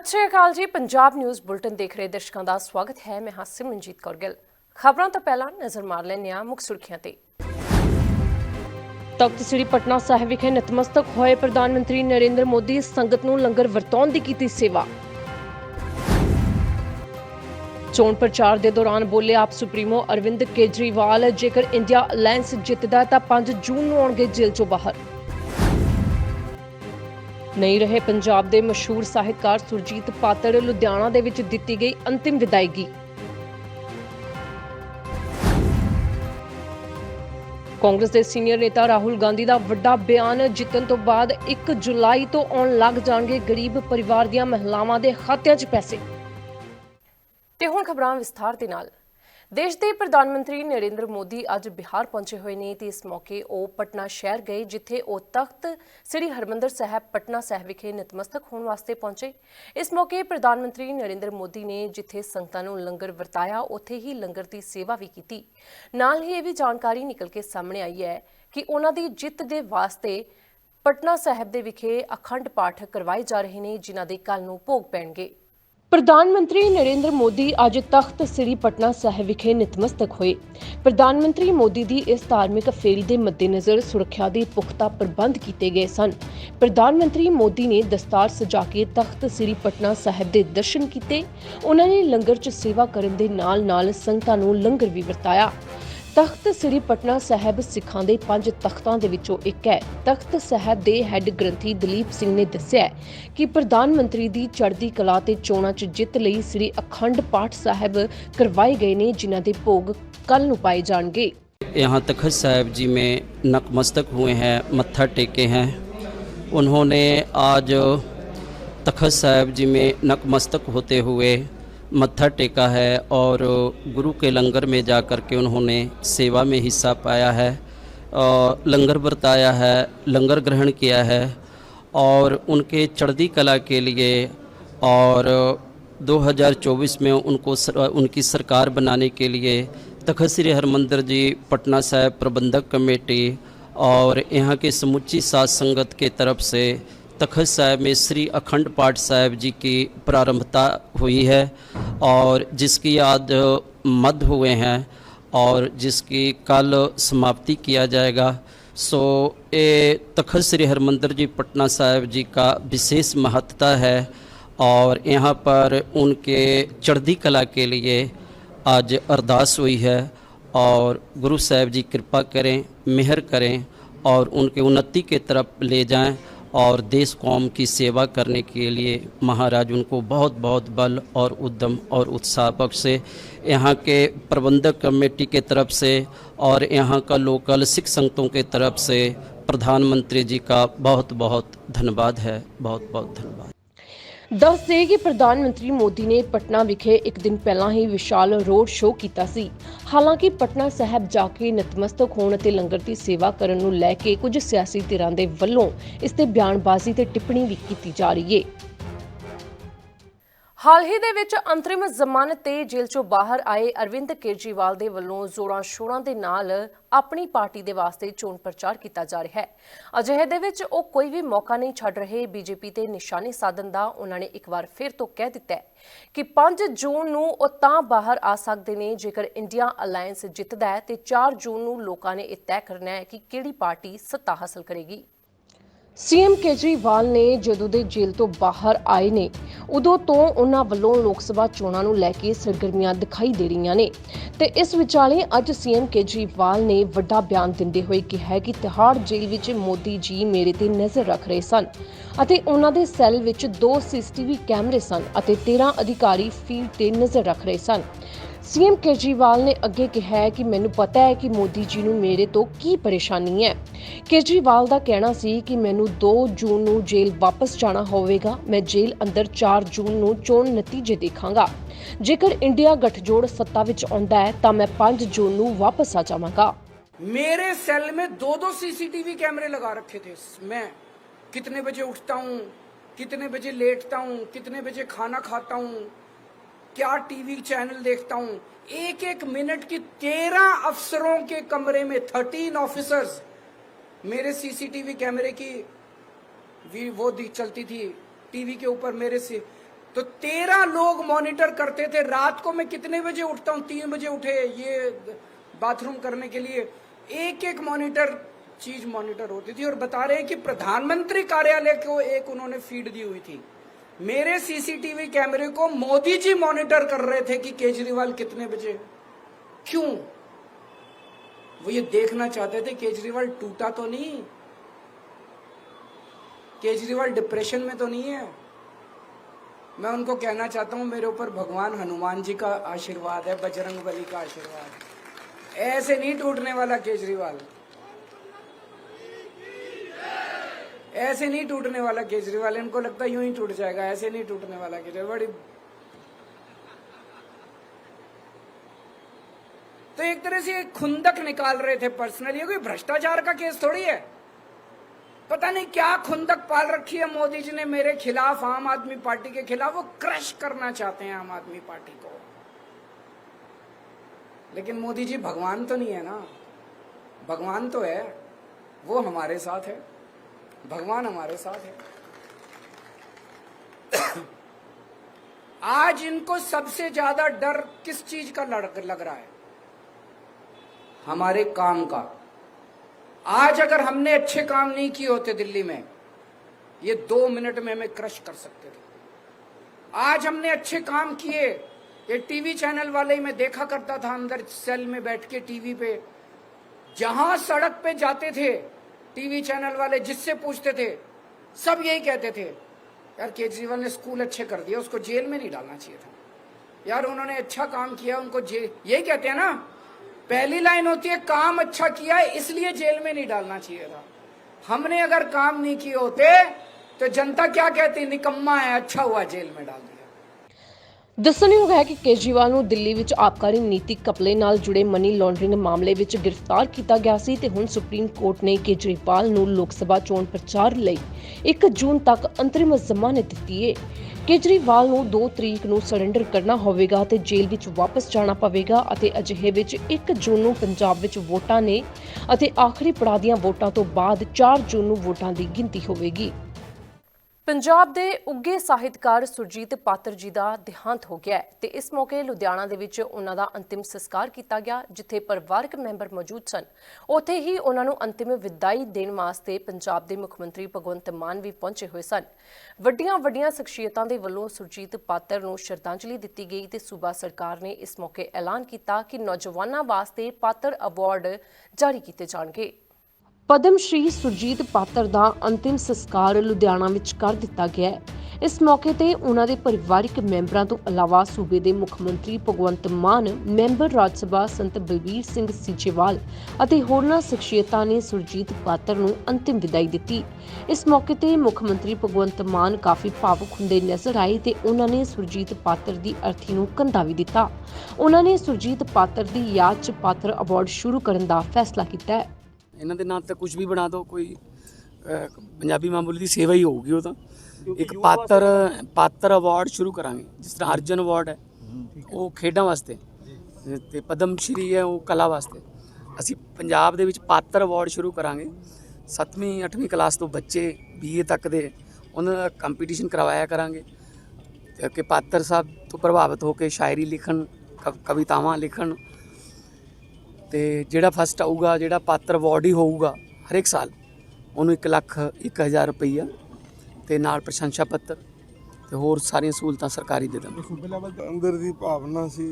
ਸਤਿ ਸ਼੍ਰੀ ਅਕਾਲ ਜੀ। Punjab news bulletin ਦੇਖ ਰਹੇ ਦਰਸ਼ਕਾਂ ਦਾ ਸਵਾਗਤ ਹੈ। ਮੈਂ ਹਾਂ ਸਿਮਰਨਜੀਤ ਕੌਰ ਗਿੱਲ। ਖਬਰਾਂ ਤੋਂ ਪਹਿਲਾਂ ਨਜ਼ਰ ਮਾਰ ਲੈਂਦੇ ਹਾਂ ਮੁੱਖ ਸੁਰਖੀਆਂ ਤੇ। ਤਖਤ ਸ੍ਰੀ ਪਟਨਾ ਸਾਹਿਬ ਵਿਖੇ ਨਤਮਸਤਕ ਹੋਏ ਪ੍ਰਧਾਨ ਮੰਤਰੀ ਨਰਿੰਦਰ ਮੋਦੀ ਸੰਗਤ ਨੂੰ ਲੰਗਰ ਵਰਤਾਉਣ ਦੀ ਕੀਤੀ ਸੇਵਾ। ਚੋਣ ਪ੍ਰਚਾਰ ਦੇ ਦੌਰਾਨ ਬੋਲੇ ਆਪ ਸੁਪਰੀਮੋ ਅਰਵਿੰਦ ਕੇਜਰੀਵਾਲ, ਜੇਕਰ ਇੰਡੀਆ ਅਲਾਈਅੰਸ ਜਿੱਤਦਾ ਤਾਂ 5 ਜੂਨ ਨੂੰ ਆਉਣਗੇ ਜੇਲ੍ਹ ਚੋਂ ਬਾਹਰ। ਨਹੀਂ ਰਹੇ, ਪੰਜਾਬ ਦੇ ਮਸ਼ਹੂਰ ਸਾਹਿਤਕਾਰ ਸੁਰਜੀਤ ਪਾਤਰ ਲੁਧਿਆਣਾ ਦੇ ਵਿੱਚ ਦਿੱਤੀ ਗਈ ਅੰਤਿਮ ਵਿਦਾਇਗੀ। ਕਾਂਗਰਸ ਦੇ ਸੀਨੀਅਰ ਨੇਤਾ ਰਾਹੁਲ ਗਾਂਧੀ ਦਾ ਵੱਡਾ ਬਿਆਨ ਜਿੱਤਣ ਤੋਂ ਬਾਅਦ 1 ਜੁਲਾਈ ਤੋਂ ਆਉਣ ਲੱਗ ਜਾਣਗੇ ਗਰੀਬ ਪਰਿਵਾਰ ਦੀਆਂ ਮਹਿਲਾਵਾਂ ਦੇ ਖਾਤਿਆਂ 'ਚ ਪੈਸੇ। ਤੇ ਹੁਣ ਖਬਰਾਂ ਵਿਸਥਾਰ ਦੇ ਨਾਲ। ਦੇਸ਼ ਦੇ ਪ੍ਰਧਾਨ ਮੰਤਰੀ ਨਰਿੰਦਰ ਮੋਦੀ ਅੱਜ ਬਿਹਾਰ ਪਹੁੰਚੇ ਹੋਏ ਨੇ ਤੇ ਇਸ ਮੌਕੇ ਉਹ ਪਟਨਾ ਸ਼ਹਿਰ ਗਏ, ਜਿੱਥੇ ਉਹ ਤਖਤ ਸ੍ਰੀ ਹਰਮੰਦਰ ਸਾਹਿਬ ਪਟਨਾ ਸਾਹਿਬ ਵਿਖੇ ਨਤਮਸਤਕ ਹੋਣ ਵਾਸਤੇ ਪਹੁੰਚੇ। ਇਸ ਮੌਕੇ ਪ੍ਰਧਾਨ ਮੰਤਰੀ ਨਰਿੰਦਰ ਮੋਦੀ ਨੇ ਜਿੱਥੇ ਸੰਗਤਾਂ ਨੂੰ ਲੰਗਰ ਵਰਤਾਇਆ, ਉੱਥੇ ਹੀ ਲੰਗਰ ਦੀ ਸੇਵਾ ਵੀ ਕੀਤੀ। ਨਾਲ ਹੀ ਇਹ ਵੀ ਜਾਣਕਾਰੀ ਨਿਕਲ ਕੇ ਸਾਹਮਣੇ ਆਈ ਹੈ ਕਿ ਉਹਨਾਂ ਦੀ ਜਿੱਤ ਦੇ ਵਾਸਤੇ ਪਟਨਾ ਸਾਹਿਬ ਦੇ ਵਿਖੇ ਅਖੰਡ ਪਾਠ ਕਰਵਾਏ ਜਾ ਰਹੇ ਨੇ, ਜਿਨ੍ਹਾਂ ਦੇ ਕੱਲ ਨੂੰ ਭੋਗ ਪੈਣਗੇ। ਪ੍ਰਧਾਨ ਮੰਤਰੀ ਨਰਿੰਦਰ ਮੋਦੀ ਅੱਜ ਤਖਤ ਸ੍ਰੀ ਪਟਨਾ ਸਾਹਿਬ ਵਿਖੇ ਨਤਮਸਤਕ ਹੋਏ। ਪ੍ਰਧਾਨ ਮੰਤਰੀ ਮੋਦੀ ਦੀ ਇਸ ਧਾਰਮਿਕ ਫੇਰੀ ਦੇ ਮੱਦੇਨਜ਼ਰ ਸੁਰੱਖਿਆ ਦੇ ਪੁਖਤਾ ਪ੍ਰਬੰਧ ਕੀਤੇ ਗਏ ਸਨ। ਪ੍ਰਧਾਨ ਮੰਤਰੀ ਮੋਦੀ ਨੇ ਦਸਤਾਰ ਸਜਾ ਕੇ ਤਖਤ ਸ੍ਰੀ ਪਟਨਾ ਸਾਹਿਬ ਦੇ ਦਰਸ਼ਨ ਕੀਤੇ। ਉਹਨਾਂ ਨੇ ਲੰਗਰ 'ਚ ਸੇਵਾ ਕਰਨ ਦੇ ਨਾਲ-ਨਾਲ ਸੰਗਤਾਂ ਨੂੰ ਲੰਗਰ ਵੀ ਵਰਤਾਇਆ। ਤਖਤ ਸ੍ਰੀ ਪਟਨਾ ਸਾਹਿਬ ਸਿੱਖਾਂ ਦੇ ਪੰਜ ਤਖਤਾਂ ਦੇ ਵਿੱਚੋਂ ਇੱਕ ਹੈ ਤਖਤ ਸਾਹਿਬ ਦੇ ਹੈੱਡ ਗ੍ਰੰਥੀ ਦਲੀਪ ਸਿੰਘ ਨੇ ਦੱਸਿਆ ਹੈ ਕਿ ਪ੍ਰਧਾਨ ਮੰਤਰੀ ਦੀ ਚੜ੍ਹਦੀ ਕਲਾ ਤੇ ਚੋਣਾਂ 'ਚ ਜਿੱਤ ਲਈ ਸ੍ਰੀ ਅਖੰਡ ਪਾਠ ਸਾਹਿਬ ਕਰਵਾਏ ਗਏ ਨੇ ਜਿਨ੍ਹਾਂ ਦੇ ਭੋਗ ਕੱਲ ਨੂੰ ਪਾਏ ਜਾਣਗੇ यहाँ तखत साहिब जी में नतमस्तक हुए हैं मत्था टेके हैं उन्होंने आज तखत साहिब जी में नतमस्तक होते हुए मत्था टेका है और गुरु के लंगर में जा कर के उन्होंने सेवा में हिस्सा पाया है और लंगर बरताया है लंगर ग्रहण किया है और उनके चढ़दी कला के लिए और 2024 में उनको सर, उनकी सरकार बनाने के लिए तखत श्री हरमंदिर जी पटना साहिब प्रबंधक कमेटी और यहाँ के समुची साध संगत के तरफ़ से तखत साहब में श्री अखंड पाठ साहिब जी की प्रारंभता हुई है और जिसकी आज मध्य हुए हैं और जिसकी कल समाप्ति किया जाएगा। सो ये तखत श्री हरमंदिर जी पटना साहिब जी का विशेष महत्ता है और यहाँ पर उनके चढ़दी कला के लिए आज अरदास हुई है और गुरु साहिब जी कृपा करें, मेहर करें और उनके उन्नति के तरफ़ ले जाएँ। और देश कौम की सेवा करने के लिए महाराज उनको बहुत बहुत बल और उद्यम और उत्साह से यहाँ के प्रबंधक कमेटी के तरफ़ से और यहाँ का लोकल सिख संगतों के तरफ़ से प्रधानमंत्री जी का बहुत बहुत धन्यवाद है। बहुत बहुत धन्यवाद। ਦੱਸ ਦੇ ਕਿ ਪ੍ਰਧਾਨ ਮੰਤਰੀ ਮੋਦੀ ਨੇ ਪਟਨਾ ਵਿਖੇ ਇੱਕ ਦਿਨ ਪਹਿਲਾਂ ਹੀ ਵਿਸ਼ਾਲ ਰੋਡ ਸ਼ੋਅ ਕੀਤਾ ਸੀ। ਹਾਲਾਂਕਿ ਪਟਨਾ ਸਾਹਿਬ ਜਾ ਕੇ ਨਤਮਸਤਕ ਹੋਣ ਅਤੇ ਲੰਗਰ ਦੀ ਸੇਵਾ ਕਰਨ ਨੂੰ ਲੈ ਕੇ ਕੁਝ ਸਿਆਸੀ ਧਿਰਾਂ ਦੇ ਵੱਲੋਂ ਇਸ ਤੇ ਬਿਆਨਬਾਜ਼ੀ ਤੇ ਟਿੱਪਣੀ ਵੀ ਕੀਤੀ ਜਾ ਰਹੀ ਹੈ ਹਾਲ ਹੀ ਦੇ ਵਿੱਚ ਅੰਤਰਿਮ ਜ਼ਮਾਨਤ ਤੇ ਜੇਲ੍ਹ ਚੋਂ ਬਾਹਰ ਆਏ ਅਰਵਿੰਦ ਕੇਜਰੀਵਾਲ ਦੇ ਵੱਲੋਂ ਜ਼ੋਰਾਂ ਸ਼ੋਰਾਂ ਦੇ ਨਾਲ ਆਪਣੀ ਪਾਰਟੀ ਦੇ ਵਾਸਤੇ ਚੋਣ ਪ੍ਰਚਾਰ ਕੀਤਾ ਜਾ ਰਿਹਾ ਹੈ। ਅਜਿਹੇ ਦੇ ਵਿੱਚ ਉਹ ਕੋਈ ਵੀ ਮੌਕਾ ਨਹੀਂ ਛੱਡ ਰਹੇ। ਬੀਜੇਪੀ ਤੇ ਨਿਸ਼ਾਨੇ ਸਾਧਨ ਦਾ ਉਹਨਾਂ ਨੇ ਇੱਕ ਵਾਰ ਫਿਰ ਤੋਂ ਕਹਿ ਦਿੱਤਾ ਹੈ ਕਿ 5 ਜੂਨ ਨੂੰ ਉਹ ਤਾਂ ਬਾਹਰ ਆ ਸਕਦੇ ਨੇ, ਜੇਕਰ ਇੰਡੀਆ ਅਲਾਈਅੰਸ ਜਿੱਤਦਾ ਹੈ ਤੇ 4 ਜੂਨ ਨੂੰ ਲੋਕਾਂ ਨੇ ਇਹ ਤੈਅ ਕਰਨਾ ਹੈ ਕਿ ਕਿਹੜੀ ਪਾਰਟੀ ਸੱਤਾ ਹਾਸਲ ਕਰੇਗੀ। ਸੀਐਮ ਕੇਜਰੀਵਾਲ ਨੇ ਜਦੋਂ ਦੇ ਜੇਲ੍ਹ ਤੋਂ ਬਾਹਰ ਆਏ ਨੇ, ਉਦੋਂ ਤੋਂ ਉਹਨਾਂ ਵੱਲੋਂ ਲੋਕ ਸਭਾ ਚੋਣਾਂ ਨੂੰ ਲੈ ਕੇ ਸਰਗਰਮੀਆਂ ਦਿਖਾਈ ਦੇ ਰਹੀਆਂ ਨੇ। ਤੇ ਇਸ ਵਿਚਾਲੇ ਅੱਜ ਸੀਐਮ ਕੇਜਰੀਵਾਲ ਨੇ ਵੱਡਾ ਬਿਆਨ ਦਿੰਦੇ ਹੋਏ ਕਿਹਾ ਕਿ ਤਿਹਾੜ ਜੇਲ੍ਹ ਵਿੱਚ ਮੋਦੀ ਜੀ ਮੇਰੇ ਤੇ ਨਜ਼ਰ ਰੱਖ ਰਹੇ ਸਨ ਅਤੇ ਉਹਨਾਂ ਦੇ ਸੈੱਲ ਵਿੱਚ ਦੋ ਸੀਸੀਟੀਵੀ ਕੈਮਰੇ ਸਨ ਅਤੇ 13 ਅਧਿਕਾਰੀ ਫੀਲਡ ਤੇ ਨਜ਼ਰ ਰੱਖ ਰਹੇ ਸਨ। ਸੀਐਮ ਕੇਜਰੀਵਾਲ ਨੇ ਅੱਗੇ ਕਿਹਾ ਹੈ ਕਿ ਮੈਨੂੰ ਪਤਾ ਹੈ ਕਿ ਮੋਦੀ ਜੀ ਨੂੰ ਮੇਰੇ ਤੋਂ ਕੀ ਪਰੇਸ਼ਾਨੀ ਹੈ ਕੇਜਰੀਵਾਲ ਦਾ ਕਹਿਣਾ ਸੀ ਕਿ ਮੈਨੂੰ 2 ਜੂਨ ਨੂੰ ਜੇਲ੍ਹ ਵਾਪਸ ਜਾਣਾ ਹੋਵੇਗਾ ਮੈਂ ਜੇਲ੍ਹ ਅੰਦਰ 4 ਜੂਨ ਨੂੰ ਚੋਣ ਨਤੀਜੇ ਦੇਖਾਂਗਾ ਜੇਕਰ ਇੰਡੀਆ ਗੱਠਜੋੜ ਸੱਤਾ ਵਿੱਚ ਆਉਂਦਾ ਹੈ ਤਾਂ ਮੈਂ 5 ਜੂਨ ਨੂੰ ਵਾਪਸ ਆ ਜਾਵਾਂਗਾ मेरे सेल में दो दो सीसीटीवी कैमरे लगा रखे थे मैं कितने बजे उठता हूँ कितने बजे लेटता हूँ कितने बजे खाना खाता हूँ क्या टीवी चैनल देखता हूँ? एक एक मिनट की तेरह अफसरों के कमरे में थर्टीन ऑफिसर्स मेरे सीसीटीवी कैमरे की भी वो दी चलती थी टीवी के ऊपर मेरे से। तो तेरह लोग मॉनिटर करते थे। रात को मैं कितने बजे उठता हूँ? तीन बजे उठे ये बाथरूम करने के लिए। एक एक मॉनिटर चीज़ मॉनिटर होती थी और बता रहे हैं कि प्रधानमंत्री कार्यालय को एक उन्होंने फ़ीड दी हुई थी। मेरे सीसीटीवी कैमरे को मोदी जी मॉनिटर कर रहे थे कि केजरीवाल कितने बजे। क्यों? वो ये देखना चाहते थे, केजरीवाल टूटा तो नहीं। केजरीवाल डिप्रेशन में तो नहीं है। मैं उनको कहना चाहता हूँ, मेरे ऊपर भगवान हनुमान जी का आशीर्वाद है, बजरंग बली का आशीर्वाद ऐसे नहीं टूटने वाला केजरीवाल। ऐसे नहीं टूटने वाला केजरीवाल, इनको लगता यूँ ही टूट जाएगा, ऐसे नहीं टूटने वाला केजरीवाल, बड़ी तो एक तरह से खुंदक निकाल रहे थे पर्सनली कोई भ्रष्टाचार का केस थोड़ी है? पता नहीं क्या खुंदक पाल रखी है मोदी जी ने मेरे खिलाफ आम आदमी पार्टी के खिलाफ, वो क्रश करना चाहते हैं आम आदमी पार्टी को। लेकिन मोदी जी, भगवान तो नहीं है ना? भगवान तो है, वो हमारे साथ है। भगवान हमारे साथ है। आज इनको सबसे ज़्यादा डर किस चीज़ का लग लग रहा है? हमारे काम का। आज अगर हमने अच्छे काम नहीं किए होते दिल्ली में, ये दो मिनट में हमें क्रश कर सकते थे। आज हमने अच्छे काम किए। ये टीवी चैनल वाले ही मैं देखा करता था, अंदर सेल में बैठ के टीवी पे। जहाँ सड़क पे जाते थे टीवी चैनल वाले जिससे पूछते थे, सब यही कहते थे, यार, केजरीवाल ने स्कूल अच्छे कर दिया उसको जेल में नहीं डालना चाहिए था। यार, उन्होंने अच्छा काम किया, उनको जेल यही कहते हैं ना, पहली लाइन होती है, काम अच्छा किया, इसलिए जेल में नहीं डालना चाहिए था। हमने अगर काम नहीं किए होते तो जनता क्या कहती, निकम्मा है अच्छा हुआ, जेल में डाल ਦੱਸਣਯੋਗ ਹੈ ਕਿ ਕੇਜਰੀਵਾਲ ਨੂੰ ਦਿੱਲੀ ਵਿੱਚ ਆਬਕਾਰੀ ਨੀਤੀ ਕਪਲੇ ਨਾਲ ਜੁੜੇ ਮਨੀ ਲਾਂਡਰਿੰਗ ਮਾਮਲੇ ਵਿੱਚ ਗ੍ਰਿਫਤਾਰ ਕੀਤਾ ਗਿਆ ਸੀ ਤੇ ਹੁਣ ਸੁਪਰੀਮ ਕੋਰਟ ਨੇ ਕੇਜਰੀਵਾਲ ਨੂੰ ਲੋਕ ਸਭਾ ਚੋਣ ਪ੍ਰਚਾਰ ਲਈ 1 ਜੂਨ ਤੱਕ ਅੰਤਰਿਮ ਜ਼ਮਾਨਤ ਦਿੱਤੀ ਹੈ ਕੇਜਰੀਵਾਲ ਨੂੰ 2 ਤਰੀਕ ਨੂੰ ਸਰੈਂਡਰ ਕਰਨਾ ਹੋਵੇਗਾ ਤੇ ਜੇਲ੍ਹ ਵਿੱਚ ਵਾਪਸ ਜਾਣਾ ਪਵੇਗਾ ਅਤੇ ਅਜਿਹੇ ਵਿੱਚ 1 ਜੂਨ ਨੂੰ ਪੰਜਾਬ ਵਿੱਚ ਵੋਟਾਂ ਨੇ ਅਤੇ ਆਖਰੀ ਪੜਾਅ ਦੀਆਂ ਵੋਟਾਂ ਤੋਂ ਬਾਅਦ 4 ਜੂਨ ਨੂੰ ਵੋਟਾਂ ਦੀ ਗਿਣਤੀ ਹੋਵੇਗੀ। ਪੰਜਾਬ ਦੇ ਉੱਗੇ ਸਾਹਿਤਕਾਰ ਸੁਰਜੀਤ ਪਾਤਰ ਜੀ ਦਾ ਦੇਹਾਂਤ ਹੋ ਗਿਆ ਹੈ ਤੇ ਇਸ ਮੌਕੇ ਲੁਧਿਆਣਾ ਦੇ ਵਿੱਚ ਉਹਨਾਂ ਦਾ ਅੰਤਿਮ ਸੰਸਕਾਰ ਕੀਤਾ ਗਿਆ, ਜਿੱਥੇ ਪਰਿਵਾਰਕ ਮੈਂਬਰ ਮੌਜੂਦ ਸਨ। ਉੱਥੇ ਹੀ ਉਹਨਾਂ ਨੂੰ ਅੰਤਿਮ ਵਿਦਾਈ ਦੇਣ ਵਾਸਤੇ ਪੰਜਾਬ ਦੇ ਮੁੱਖ ਮੰਤਰੀ ਭਗਵੰਤ ਮਾਨ ਵੀ ਪਹੁੰਚੇ ਹੋਏ ਸਨ। ਵੱਡੀਆਂ ਵੱਡੀਆਂ ਸ਼ਖਸੀਅਤਾਂ ਦੇ ਵੱਲੋਂ ਸੁਰਜੀਤ ਪਾਤਰ ਨੂੰ ਸ਼ਰਧਾਂਜਲੀ ਦਿੱਤੀ ਗਈ ਤੇ ਸੂਬਾ ਸਰਕਾਰ ਨੇ ਇਸ ਮੌਕੇ ਐਲਾਨ ਕੀਤਾ ਕਿ ਨੌਜਵਾਨਾਂ ਵਾਸਤੇ ਪਾਤਰ ਅਵਾਰਡ ਜਾਰੀ ਕੀਤੇ ਜਾਣਗੇ। ਪਦਮ ਸ਼੍ਰੀ ਸੁਰਜੀਤ ਪਾਤਰ ਦਾ ਅੰਤਿਮ ਸੰਸਕਾਰ ਲੁਧਿਆਣਾ ਵਿੱਚ ਕਰ ਦਿੱਤਾ ਗਿਆ ਹੈ। ਇਸ ਮੌਕੇ ਤੇ ਉਹਨਾਂ ਦੇ ਪਰਿਵਾਰਕ ਮੈਂਬਰਾਂ ਤੋਂ ਇਲਾਵਾ ਸੂਬੇ ਦੇ ਮੁੱਖ ਮੰਤਰੀ ਭਗਵੰਤ ਮਾਨ, ਮੈਂਬਰ ਰਾਜ ਸਭਾ ਸੰਤ ਬਲਬੀਰ ਸਿੰਘ ਸੀਚੇਵਾਲ ਅਤੇ ਹੋਰਨਾਂ ਸ਼ਖਸੀਅਤਾਂ ਨੇ ਸੁਰਜੀਤ ਪਾਤਰ ਨੂੰ ਅੰਤਿਮ ਵਿਦਾਈ ਦਿੱਤੀ। ਇਸ ਮੌਕੇ ਤੇ ਮੁੱਖ ਮੰਤਰੀ ਭਗਵੰਤ ਮਾਨ ਕਾਫੀ ਭਾਵੁਕ ਹੁੰਦੇ ਨਜ਼ਰ ਆਏ ਤੇ ਉਹਨਾਂ ਨੇ ਸੁਰਜੀਤ ਪਾਤਰ ਦੀ ਅਰਥੀ ਨੂੰ ਕੰਧਾ ਵੀ ਦਿੱਤਾ। ਉਹਨਾਂ ਨੇ ਸੁਰਜੀਤ ਪਾਤਰ ਦੀ ਯਾਦ 'ਚ ਪਾਤਰ ਅਵਾਰਡ ਸ਼ੁਰੂ ਕਰਨ ਦਾ ਫੈਸਲਾ ਕੀਤਾ ਹੈ। ਇਹਨਾਂ ਦੇ ਨਾਮ ਤੇ ਕੁਝ ਵੀ ਬਣਾ ਦਿਓ ਕੋਈ ਅਹ, ਪੰਜਾਬੀ ਮਾਮੂਲੀ ਦੀ ਸੇਵਾ ਹੀ ਹੋਊਗੀ ਉਹ ਤਾਂ। ਇੱਕ ਪਾਤਰ ਪਾਤਰ ਅਵਾਰਡ ਸ਼ੁਰੂ ਕਰਾਂਗੇ ਜਿਸ ਤਰ੍ਹਾਂ ਅਰਜਨ ਅਵਾਰਡ ਹੈ ਉਹ ਖੇਡਾਂ ਵਾਸਤੇ ਤੇ ਪਦਮ ਸ਼੍ਰੀ ਹੈ ਉਹ ਕਲਾ ਵਾਸਤੇ। ਅਸੀਂ ਪੰਜਾਬ ਦੇ ਵਿੱਚ ਪਾਤਰ ਅਵਾਰਡ ਸ਼ੁਰੂ ਕਰਾਂਗੇ। 7ਵੀਂ 8ਵੀਂ ਕਲਾਸ ਤੋਂ ਬੱਚੇ ਬੀਏ ਤੱਕ ਦੇ ਉਹਨਾਂ ਦਾ ਕੰਪੀਟੀਸ਼ਨ ਕਰਵਾਇਆ ਕਰਾਂਗੇ। ਕਿ ਪਾਤਰ ਸਾਹਿਬ ਤੋਂ ਪ੍ਰਭਾਵਿਤ ਹੋ ਕੇ ਸ਼ਾਇਰੀ ਲਿਖਣ ਕਵ- ਕਵਿਤਾਵਾਂ ਲਿਖਣ ਤੇ ਜਿਹੜਾ ਫਸਟ ਆਊਗਾ, ਜਿਹੜਾ ਪਾਤਰ ਅਵਾਰਡ ਹੀ ਹੋਊਗਾ ਹਰ ਇੱਕ ਸਾਲ, ਉਹਨੂੰ 1 ਲੱਖ 1000 ਰੁਪਈਆ ਤੇ ਨਾਲ ਪ੍ਰਸ਼ੰਸਾ ਪੱਤਰ ਤੇ ਹੋਰ ਸਾਰੀਆਂ ਸਹੂਲਤਾਂ ਸਰਕਾਰੀ ਦੇ ਦਾਂਗੇ ਅੰਦਰ ਦੀ ਭਾਵਨਾ ਸੀ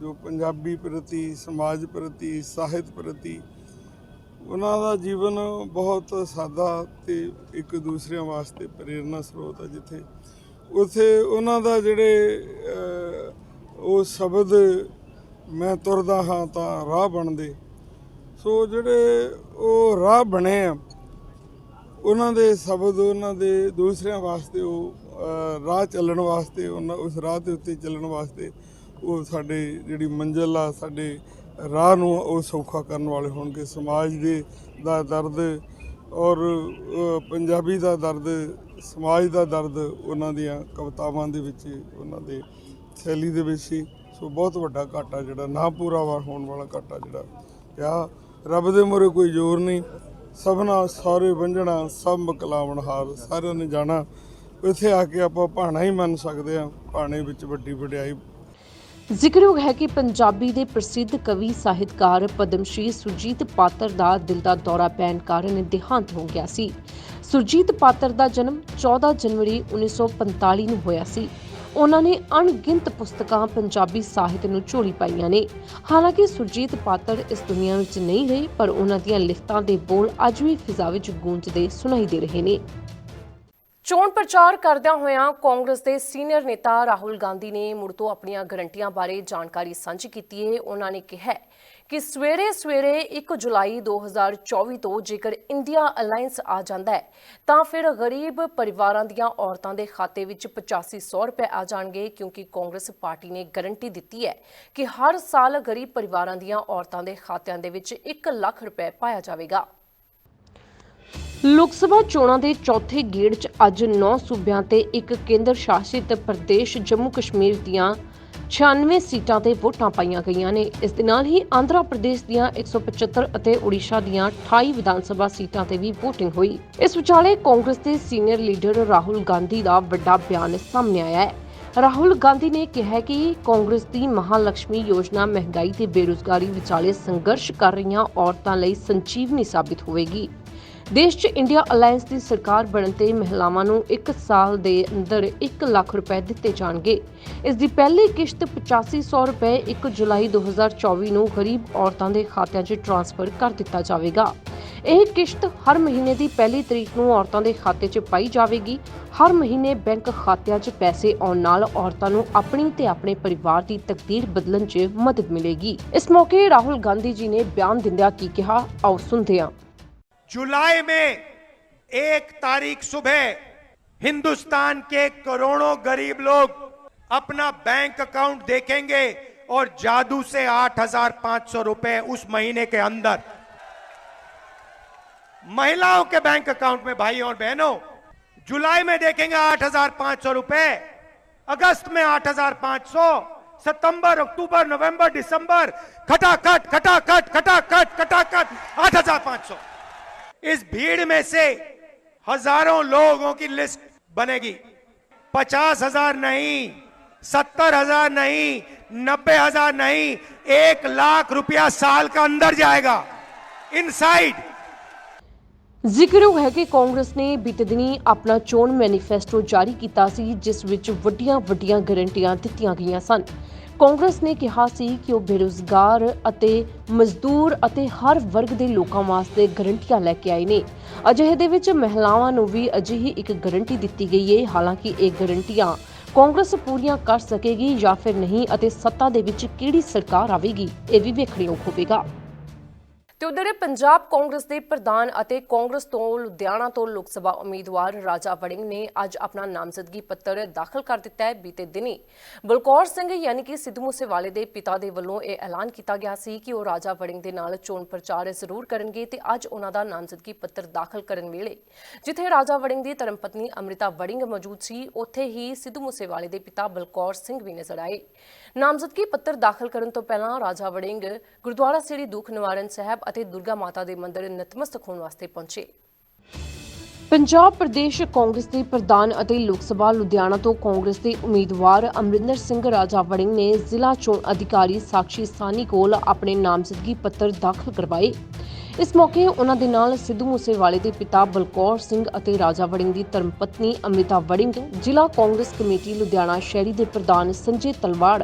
ਜੋ ਪੰਜਾਬੀ ਪ੍ਰਤੀ, ਸਮਾਜ ਪ੍ਰਤੀ, ਸਾਹਿਤ ਪ੍ਰਤੀ, ਉਹਨਾਂ ਦਾ ਜੀਵਨ ਬਹੁਤ ਸਾਦਾ ਤੇ ਇੱਕ ਦੂਸਰਿਆਂ ਵਾਸਤੇ ਪ੍ਰੇਰਨਾ ਸਰੋਤ ਹੈ ਜਿੱਥੇ, ਉਥੇ ਉਹਨਾਂ ਦਾ ਜਿਹੜੇ ਉਹ ਸ਼ਬਦ ਮੈਂ ਤੁਰਦਾ ਹਾਂ ਤਾਂ ਰਾਹ ਬਣਦੇ। ਸੋ ਜਿਹੜੇ ਉਹ ਰਾਹ ਬਣੇ ਆ, ਉਹਨਾਂ ਦੇ ਸ਼ਬਦ, ਉਹਨਾਂ ਦੇ ਦੂਸਰਿਆਂ ਵਾਸਤੇ ਉਹ ਰਾਹ ਚੱਲਣ ਵਾਸਤੇ, ਉਹਨਾਂ ਉਸ ਰਾਹ ਦੇ ਉੱਤੇ ਚੱਲਣ ਵਾਸਤੇ ਉਹ ਸਾਡੇ ਜਿਹੜੀ ਮੰਜ਼ਿਲ ਆ, ਸਾਡੇ ਰਾਹ ਨੂੰ ਉਹ ਸੌਖਾ ਕਰਨ ਵਾਲੇ ਹੋਣਗੇ। ਸਮਾਜ ਦੇ ਦਾ ਦਰਦ ਔਰ ਪੰਜਾਬੀ ਦਾ ਦਰਦ, ਸਮਾਜ ਦਾ ਦਰਦ ਉਹਨਾਂ ਦੀਆਂ ਕਵਿਤਾਵਾਂ ਦੇ ਵਿੱਚ, ਉਹਨਾਂ ਦੇ ਸ਼ੈਲੀ ਦੇ ਵਿੱਚ ਸੀ ਸੋ ਬਹੁਤ ਵੱਡਾ ਘਾਟਾ ਜਿਹੜਾ, ਨਾ ਪੂਰਾ ਹੋਣ ਵਾਲਾ ਘਾਟਾ ਜਿਹੜਾ। ਆ ਰੱਬ ਦੇ ਮੂਹਰੇ ਕੋਈ ਜ਼ੋਰ ਨਹੀਂ। ਸਭਨਾ ਸਾਰੇ ਵੰਜਣਾ ਸਭ ਮਕਲਾਵਣ ਹਾਰ, ਸਾਰਿਆਂ ਨੇ ਜਾਣਾ। ਇੱਥੇ ਆ ਕੇ ਆਪਾਂ ਭਾਣਾ ਹੀ ਮੰਨ ਸਕਦੇ ਆ ਭਾਣੇ ਵਿੱਚ ਵੱਡੀ ਵਡਿਆਈ। ਜ਼ਿਕਰਯੋਗ ਹੈ ਕਿ ਪੰਜਾਬੀ ਦੇ ਪ੍ਰਸਿੱਧ ਕਵੀ, ਸਾਹਿਤਕਾਰ ਪਦਮਸ਼੍ਰੀ ਸੁਰਜੀਤ ਪਾਤਰ ਦਾ ਦਿਲ ਦਾ ਦੌਰਾ ਪੈਣ ਕਾਰਨ ਦੇਹਾਂਤ ਹੋ ਗਿਆ ਸੀ। ਸੁਰਜੀਤ ਪਾਤਰ ਦਾ ਜਨਮ 14 ਜਨਵਰੀ 1945 ਨੂੰ ਹੋਇਆ ਸੀ। ਉਹਨਾਂ ਨੇ ਅਣਗਿਣਤ ਪੁਸਤਕਾਂ ਪੰਜਾਬੀ ਸਾਹਿਤ ਨੂੰ ਝੋਲੀ ਪਾਈਆਂ ਨੇ। ਹਾਲਾਂਕਿ ਸੁਰਜੀਤ ਪਾਤਰ ਇਸ ਦੁਨੀਆ ਵਿੱਚ ਨਹੀਂ ਰਹੇ, ਪਰ ਉਹਨਾਂ ਦੀਆਂ ਲਿਖਤਾਂ ਦੇ ਬੋਲ ਅੱਜ ਵੀ ਫਿਜ਼ਾ ਵਿੱਚ ਗੂੰਜਦੇ ਸੁਣਾਈ ਦੇ ਰਹੇ ਨੇ। ਚੋਣ ਪ੍ਰਚਾਰ ਕਰਦਿਆਂ ਹੋਇਆਂ ਕਾਂਗਰਸ ਦੇ ਸੀਨੀਅਰ ਨੇਤਾ ਰਾਹੁਲ ਗਾਂਧੀ ਨੇ ਮੁੜ ਤੋਂ ਆਪਣੀਆਂ ਗਰੰਟੀਆਂ ਬਾਰੇ ਜਾਣਕਾਰੀ ਸਾਂਝੀ ਕੀਤੀ ਹੈ ਉਹਨਾਂ ਨੇ ਕਿਹਾ ਕਿ ਸਵੇਰੇ ਸਵੇਰੇ 1 ਜੁਲਾਈ 2024 ਤੋਂ ਜੇਕਰ ਇੰਡੀਆ ਅਲਾਈਅੰਸ ਆ ਜਾਂਦਾ ਹੈ, ਤਾਂ ਫਿਰ ਗਰੀਬ ਪਰਿਵਾਰਾਂ ਦੀਆਂ ਔਰਤਾਂ ਦੇ ਖਾਤੇ ਵਿੱਚ 8500 ਰੁਪਏ ਆ ਜਾਣਗੇ, ਕਿਉਂਕਿ ਕਾਂਗਰਸ ਪਾਰਟੀ ਨੇ ਗਰੰਟੀ ਦਿੱਤੀ ਹੈ ਕਿ ਹਰ ਸਾਲ ਗਰੀਬ ਪਰਿਵਾਰਾਂ ਦੀਆਂ ਔਰਤਾਂ ਦੇ ਖਾਤਿਆਂ ਦੇ ਵਿੱਚ 1 ਲੱਖ ਰੁਪਏ ਪਾਇਆ ਜਾਵੇਗਾ। ਲੋਕ ਸਭਾ ਚੋਣਾਂ ਦੇ ਚੌਥੇ ਗੇੜ 'ਚ ਅੱਜ 9 ਸੂਬਿਆਂ ਤੇ ਇੱਕ ਕੇਂਦਰ ਸ਼ਾਸਿਤ ਪ੍ਰਦੇਸ਼ ਜੰਮੂ ਕਸ਼ਮੀਰ ਦੀਆਂ 96 ਸੀਟਾਂ ਤੇ ਵੋਟਾਂ ਪਾਈਆਂ ਗਈਆਂ ਨੇ। ਇਸ ਦੇ ਨਾਲ ਹੀ ਆਂਧਰਾ ਪ੍ਰਦੇਸ਼ ਦੀਆਂ 175 ਅਤੇ ਓਡੀਸ਼ਾ ਦੀਆਂ 28 ਵਿਧਾਨ ਸਭਾ ਸੀਟਾਂ ਤੇ ਵੀ VOTING ਹੋਈ। ਇਸ ਵਿਚਾਲੇ ਕਾਂਗਰਸ ਦੇ ਸੀਨੀਅਰ ਲੀਡਰ ਰਾਹੁਲ ਗਾਂਧੀ ਦਾ ਵੱਡਾ ਬਿਆਨ ਸਾਹਮਣੇ ਆਇਆ ਹੈ। ਰਾਹੁਲ ਗਾਂਧੀ ਨੇ ਕਿਹਾ ਕਿ ਕਾਂਗਰਸ ਦੀ ਮਹਾਲక్ష్ਮੀ ਯੋਜਨਾ ਮਹਿੰਗਾਈ ਤੇ ਬੇਰੁਜ਼ਗਾਰੀ ਵਿਚਾਲੇ ਸੰਘਰਸ਼ ਕਰ ਰਹੀਆਂ ਔਰਤਾਂ ਲਈ ਸੰਜੀਵਨੀ ਸਾਬਿਤ ਹੋਵੇਗੀ। ਦੇਸ਼ 'ਚ ਇੰਡੀਆ ਅਲਾਈਅੰਸ ਦੀ ਸਰਕਾਰ ਬਣਨ ਤੇ ਮਹਿਲਾਵਾਂ ਨੂੰ 1 ਸਾਲ ਦੇ ਅੰਦਰ 1 ਲੱਖ ਰੁਪਏ ਦਿੱਤੇ ਜਾਣਗੇ। ਇਸ ਦੀ ਪਹਿਲੀ ਕਿਸ਼ਤ 8500 ਰੁਪਏ 1 ਜੁਲਾਈ 2024 ਨੂੰ ਗਰੀਬ ਔਰਤਾਂ ਦੇ ਖਾਤਿਆਂ 'ਚ ਟ੍ਰਾਂਸਫਰ ਕਰ ਦਿੱਤਾ ਜਾਵੇਗਾ। ਇਹ ਕਿਸ਼ਤ ਹਰ ਮਹੀਨੇ ਦੀ ਪਹਿਲੀ ਤਰੀਕ ਨੂੰ ਔਰਤਾਂ ਦੇ ਖਾਤੇ 'ਚ ਪਾਈ ਜਾਵੇਗੀ। ਹਰ ਮਹੀਨੇ ਬੈਂਕ ਖਾਤਿਆਂ 'ਚ ਪੈਸੇ ਆਉਣ ਨਾਲ ਔਰਤਾਂ ਨੂੰ ਆਪਣੀ ਤੇ ਆਪਣੇ ਪਰਿਵਾਰ ਦੀ ਤਕਦੀਰ ਬਦਲਣ 'ਚ ਮਦਦ ਮਿਲੇਗੀ। ਇਸ ਮੌਕੇ ਰਾਹੁਲ ਗਾਂਧੀ ਜੀ ਨੇ ਬਿਆਨ ਦਿੰਦਿਆਂ ਕੀ ਕਿਹਾ, ਆਓ ਸੁਣਦੇ ਹਾਂ। जुलाई में एक तारीख सुबह हिंदुस्तान के करोड़ों गरीब लोग अपना बैंक अकाउंट देखेंगे और जादू से 8,500 रुपए उस महीने के अंदर। महिलाओं के बैंक अकाउंट में भाई और बहनों जुलाई में देखेंगे 8,500 रुपए अगस्त में 8,500 सितंबर अक्टूबर नवंबर दिसंबर खटाखट खटाखट खटाखट खटाखट 8,500 इस भीड़ में से हजारों लोगों की लिस्ट बनेगी पचास हजार नहीं सत्तर हजार नहीं नब्बे हजार नहीं एक लाख रुपया साल का अंदर जाएगा इनसाइड ਜ਼ਿਕਰਯੋਗ ਹੈ ਕਿ ਕਾਂਗਰਸ ਨੇ ਬੀਤੇ ਦਿਨੀ ਆਪਣਾ ਚੋਣ ਮੈਨੀਫੈਸਟੋ ਜਾਰੀ ਕੀਤਾ ਸੀ ਜਿਸ ਵਿੱਚ ਵੱਡੀਆਂ-ਵੱਡੀਆਂ ਗਾਰੰਟੀਆਂ ਦਿੱਤੀਆਂ ਗਈਆਂ ਸਨ ਕਾਂਗਰਸ ਨੇ ਕਿਹਾ ਸੀ ਕਿ ਉਹ ਬੇਰੁਜ਼ਗਾਰ ਅਤੇ ਮਜ਼ਦੂਰ ਅਤੇ ਹਰ ਵਰਗ ਦੇ ਲੋਕਾਂ ਵਾਸਤੇ ਗਰੰਟੀਆਂ ਲੈ ਕੇ ਆਏ ਨੇ। ਅਜਿਹੇ ਦੇ ਵਿੱਚ ਮਹਿਲਾਵਾਂ ਨੂੰ ਵੀ ਅਜਿਹੀ ਇੱਕ ਗਰੰਟੀ ਦਿੱਤੀ ਗਈ ਹੈ ਹਾਲਾਂਕਿ ਇਹ ਗਰੰਟੀਆਂ ਕਾਂਗਰਸ ਪੂਰੀਆਂ ਕਰ ਸਕੇਗੀ ਜਾਂ ਫਿਰ ਨਹੀਂ ਅਤੇ ਸੱਤਾ ਦੇ ਵਿੱਚ ਕਿਹੜੀ ਸਰਕਾਰ ਆਵੇਗੀ, ਇਹ ਵੀ ਵੇਖਣਯੋਗ ਹੋਵੇਗਾ। ਤੇ ਉਧਰ ਪੰਜਾਬ ਕਾਂਗਰਸ ਦੇ ਪ੍ਰਧਾਨ ਅਤੇ ਕਾਂਗਰਸ ਤੋਂ ਲੁਧਿਆਣਾ ਤੋਂ ਲੋਕ ਸਭਾ ਉਮੀਦਵਾਰ ਰਾਜਾ ਵੜਿੰਗ ਨੇ ਅੱਜ ਆਪਣਾ ਨਾਮਜ਼ਦਗੀ ਪੱਤਰ ਦਾਖਲ ਕਰ ਦਿੱਤਾ ਹੈ। ਬੀਤੇ ਦਿਨੀ ਬਲਕੌਰ ਸਿੰਘ ਯਾਨੀ ਕਿ ਸਿੱਧੂ ਮੂਸੇਵਾਲੇ ਦੇ ਪਿਤਾ ਦੇ ਵੱਲੋਂ ਇਹ ਐਲਾਨ ਕੀਤਾ ਗਿਆ ਸੀ ਕਿ ਉਹ ਰਾਜਾ ਵੜਿੰਗ ਦੇ ਨਾਲ ਚੋਣ ਪ੍ਰਚਾਰ ਜ਼ਰੂਰ ਕਰਨਗੇ ਤੇ ਅੱਜ ਉਹਨਾਂ ਦਾ ਨਾਮਜ਼ਦਗੀ ਪੱਤਰ ਦਾਖਲ ਕਰਨ ਵੇਲੇ ਜਿੱਥੇ ਰਾਜਾ ਵੜਿੰਗ ਦੀ ਧਰਮਪਤਨੀ ਅੰਮ੍ਰਿਤਾ ਵੜਿੰਗ ਮੌਜੂਦ ਸੀ, ਉੱਥੇ ਹੀ ਸਿੱਧੂ ਮੂਸੇਵਾਲੇ ਦੇ ਪਿਤਾ ਬਲਕੌਰ ਸਿੰਘ ਵੀ ਨਜ਼ਰ ਆਏ। ਨਾਮਜ਼ਦਗੀ ਪੱਤਰ ਦਾਖਲ ਕਰਨ ਤੋਂ ਪਹਿਲਾਂ ਰਾਜਾ ਵੜਿੰਗ ਗੁਰਦੁਆਰਾ ਸ੍ਰੀ ਦੁੱਖ ਨਿਵਾਰਨ ਸਾਹਿਬ ਅਤੇ ਦੁਰਗਾ ਮਾਤਾ ਦੇ ਮੰਦਿਰ ਨਤਮਸਤਕ ਹੋਣ ਵਾਸਤੇ ਪਹੁੰਚੇ। ਪੰਜਾਬ ਪ੍ਰਦੇਸ਼ ਕਾਂਗਰਸ ਦੇ ਪ੍ਰਧਾਨ ਅਤੇ ਲੋਕ ਸਭਾ ਲੁਧਿਆਣਾ ਤੋਂ ਕਾਂਗਰਸ ਦੇ ਉਮੀਦਵਾਰ ਅਮਰਿੰਦਰ ਸਿੰਘ ਰਾਜਾ ਵੜਿੰਗ ਨੇ ਜ਼ਿਲ੍ਹਾ ਚੋਣ ਅਧਿਕਾਰੀ ਸਾਕਸ਼ੀ ਸਾਨੀ ਕੋਲ ਆਪਣੇ ਨਾਮਜ਼ਦਗੀ ਪੱਤਰ ਦਾਖਲ ਕਰਵਾਏ। ਇਸ ਮੌਕੇ ਉਹਨਾਂ ਦੇ ਨਾਲ ਸਿੱਧੂ ਮੂਸੇਵਾਲੇ ਦੇ ਪਿਤਾ ਬਲਕੌਰ ਸਿੰਘ ਅਤੇ ਰਾਜਾ ਵੜਿੰਗ ਦੀ ਧਰਮਪਤਨੀ ਅਮ੍ਰਿਤਾ ਵੜਿੰਗ, ਜ਼ਿਲ੍ਹਾ ਕਾਂਗਰਸ ਕਮੇਟੀ ਲੁਧਿਆਣਾ ਸ਼ਹਿਰੀ ਦੇ ਪ੍ਰਧਾਨ ਸੰਜੇ ਤਲਵਾੜ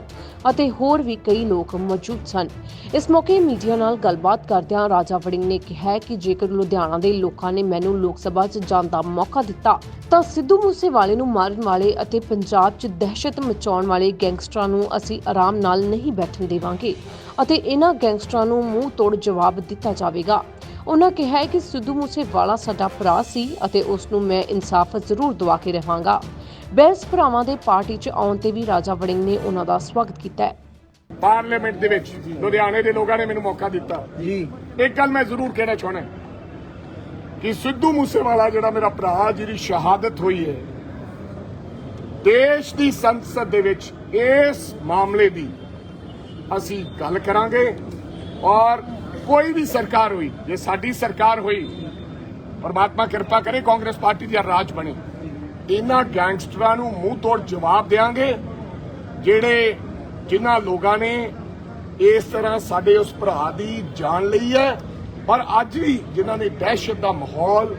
ਅਤੇ ਹੋਰ ਵੀ ਕਈ ਲੋਕ ਮੌਜੂਦ ਸਨ। ਇਸ ਮੌਕੇ ਮੀਡੀਆ ਨਾਲ ਗੱਲਬਾਤ ਕਰਦਿਆਂ ਰਾਜਾ ਵੜਿੰਗ ਨੇ ਕਿਹਾ ਕਿ ਜੇਕਰ ਲੁਧਿਆਣਾ ਦੇ ਲੋਕਾਂ ਨੇ ਮੈਨੂੰ ਲੋਕ ਸਭਾ 'ਚ ਜਾਣ ਦਾ ਮੌਕਾ ਦਿੱਤਾ, ਤਾਂ ਸਿੱਧੂ ਮੂਸੇਵਾਲੇ ਨੂੰ ਮਾਰਨ ਵਾਲੇ ਅਤੇ ਪੰਜਾਬ 'ਚ ਦਹਿਸ਼ਤ ਮਚਾਉਣ ਵਾਲੇ ਗੈਂਗਸਟਰਾਂ ਨੂੰ ਅਸੀਂ ਆਰਾਮ ਨਾਲ ਨਹੀਂ ਬੈਠਣ ਦੇਵਾਂਗੇ। ਅਤੇ ਇਹਨਾਂ ਗੈਂਗਸਟਰਾਂ ਨੂੰ ਮੂੰਹ ਤੋੜ ਜਵਾਬ ਦਿੱਤਾ ਜਾਵੇਗਾ। ਉਹਨਾਂ ਕਿਹਾ ਹੈ ਕਿ ਸਿੱਧੂ ਮੂਸੇਵਾਲਾ ਸਾਡਾ ਭਰਾ ਸੀ ਅਤੇ ਉਸ ਨੂੰ ਮੈਂ ਇਨਸਾਫ ਜ਼ਰੂਰ ਦਵਾ ਕੇ ਰਹਾਂਗਾ। ਬੈਂਸ ਭਰਾਵਾਂ ਦੇ ਪਾਰਟੀ 'ਚ ਆਉਣ ਤੇ ਵੀ ਰਾਜਾ ਵੜਿੰਗ ਨੇ ਉਹਨਾਂ ਦਾ ਸਵਾਗਤ ਕੀਤਾ ਹੈ। ਪਾਰਲੀਮੈਂਟ ਦੇ ਵਿੱਚ ਲੁਧਿਆਣੇ ਦੇ ਲੋਕਾਂ ਨੇ ਮੈਨੂੰ ਮੌਕਾ ਦਿੱਤਾ। ਜੀ। ਇੱਕ ਗੱਲ ਮੈਂ ਜ਼ਰੂਰ ਕਹਿਣਾ ਚਾਹੁੰਦਾ ਕਿ ਸਿੱਧੂ ਮੂਸੇਵਾਲਾ ਜਿਹੜਾ ਮੇਰਾ ਭਰਾ ਜਿਹਦੀ ਸ਼ਹਾਦਤ ਹੋਈ ਹੈ ਦੇਸ਼ ਦੀ ਸੰਸਦ ਦੇ ਵਿੱਚ ਇਸ ਮਾਮਲੇ ਦੀ ਅਸੀਂ ਗੱਲ ਕਰਾਂਗੇ ਔਰ ਕੋਈ ਵੀ ਸਰਕਾਰ ਹੋਈ, ਜੇ ਸਾਡੀ ਸਰਕਾਰ ਹੋਈ, ਪਰਮਾਤਮਾ ਕਿਰਪਾ ਕਰੇ ਕਾਂਗਰਸ ਪਾਰਟੀ ਦੀ ਰਾਜ ਬਣੇ, ਇਹਨਾਂ ਗੈਂਗਸਟਰਾਂ ਨੂੰ ਮੂੰਹ ਤੋੜ ਜਵਾਬ ਦੇਾਂਗੇ ਜਿਹੜੇ ਜਿਨ੍ਹਾਂ ਲੋਕਾਂ ਨੇ ਇਸ ਤਰ੍ਹਾਂ ਸਾਡੇ ਉਸ ਭਰਾ ਦੀ ਜਾਨ ਲਈ ਹੈ, ਪਰ ਅੱਜ ਵੀ ਜਿਨ੍ਹਾਂ ਨੇ ਦਹਿਸ਼ਤ ਦਾ ਮਾਹੌਲ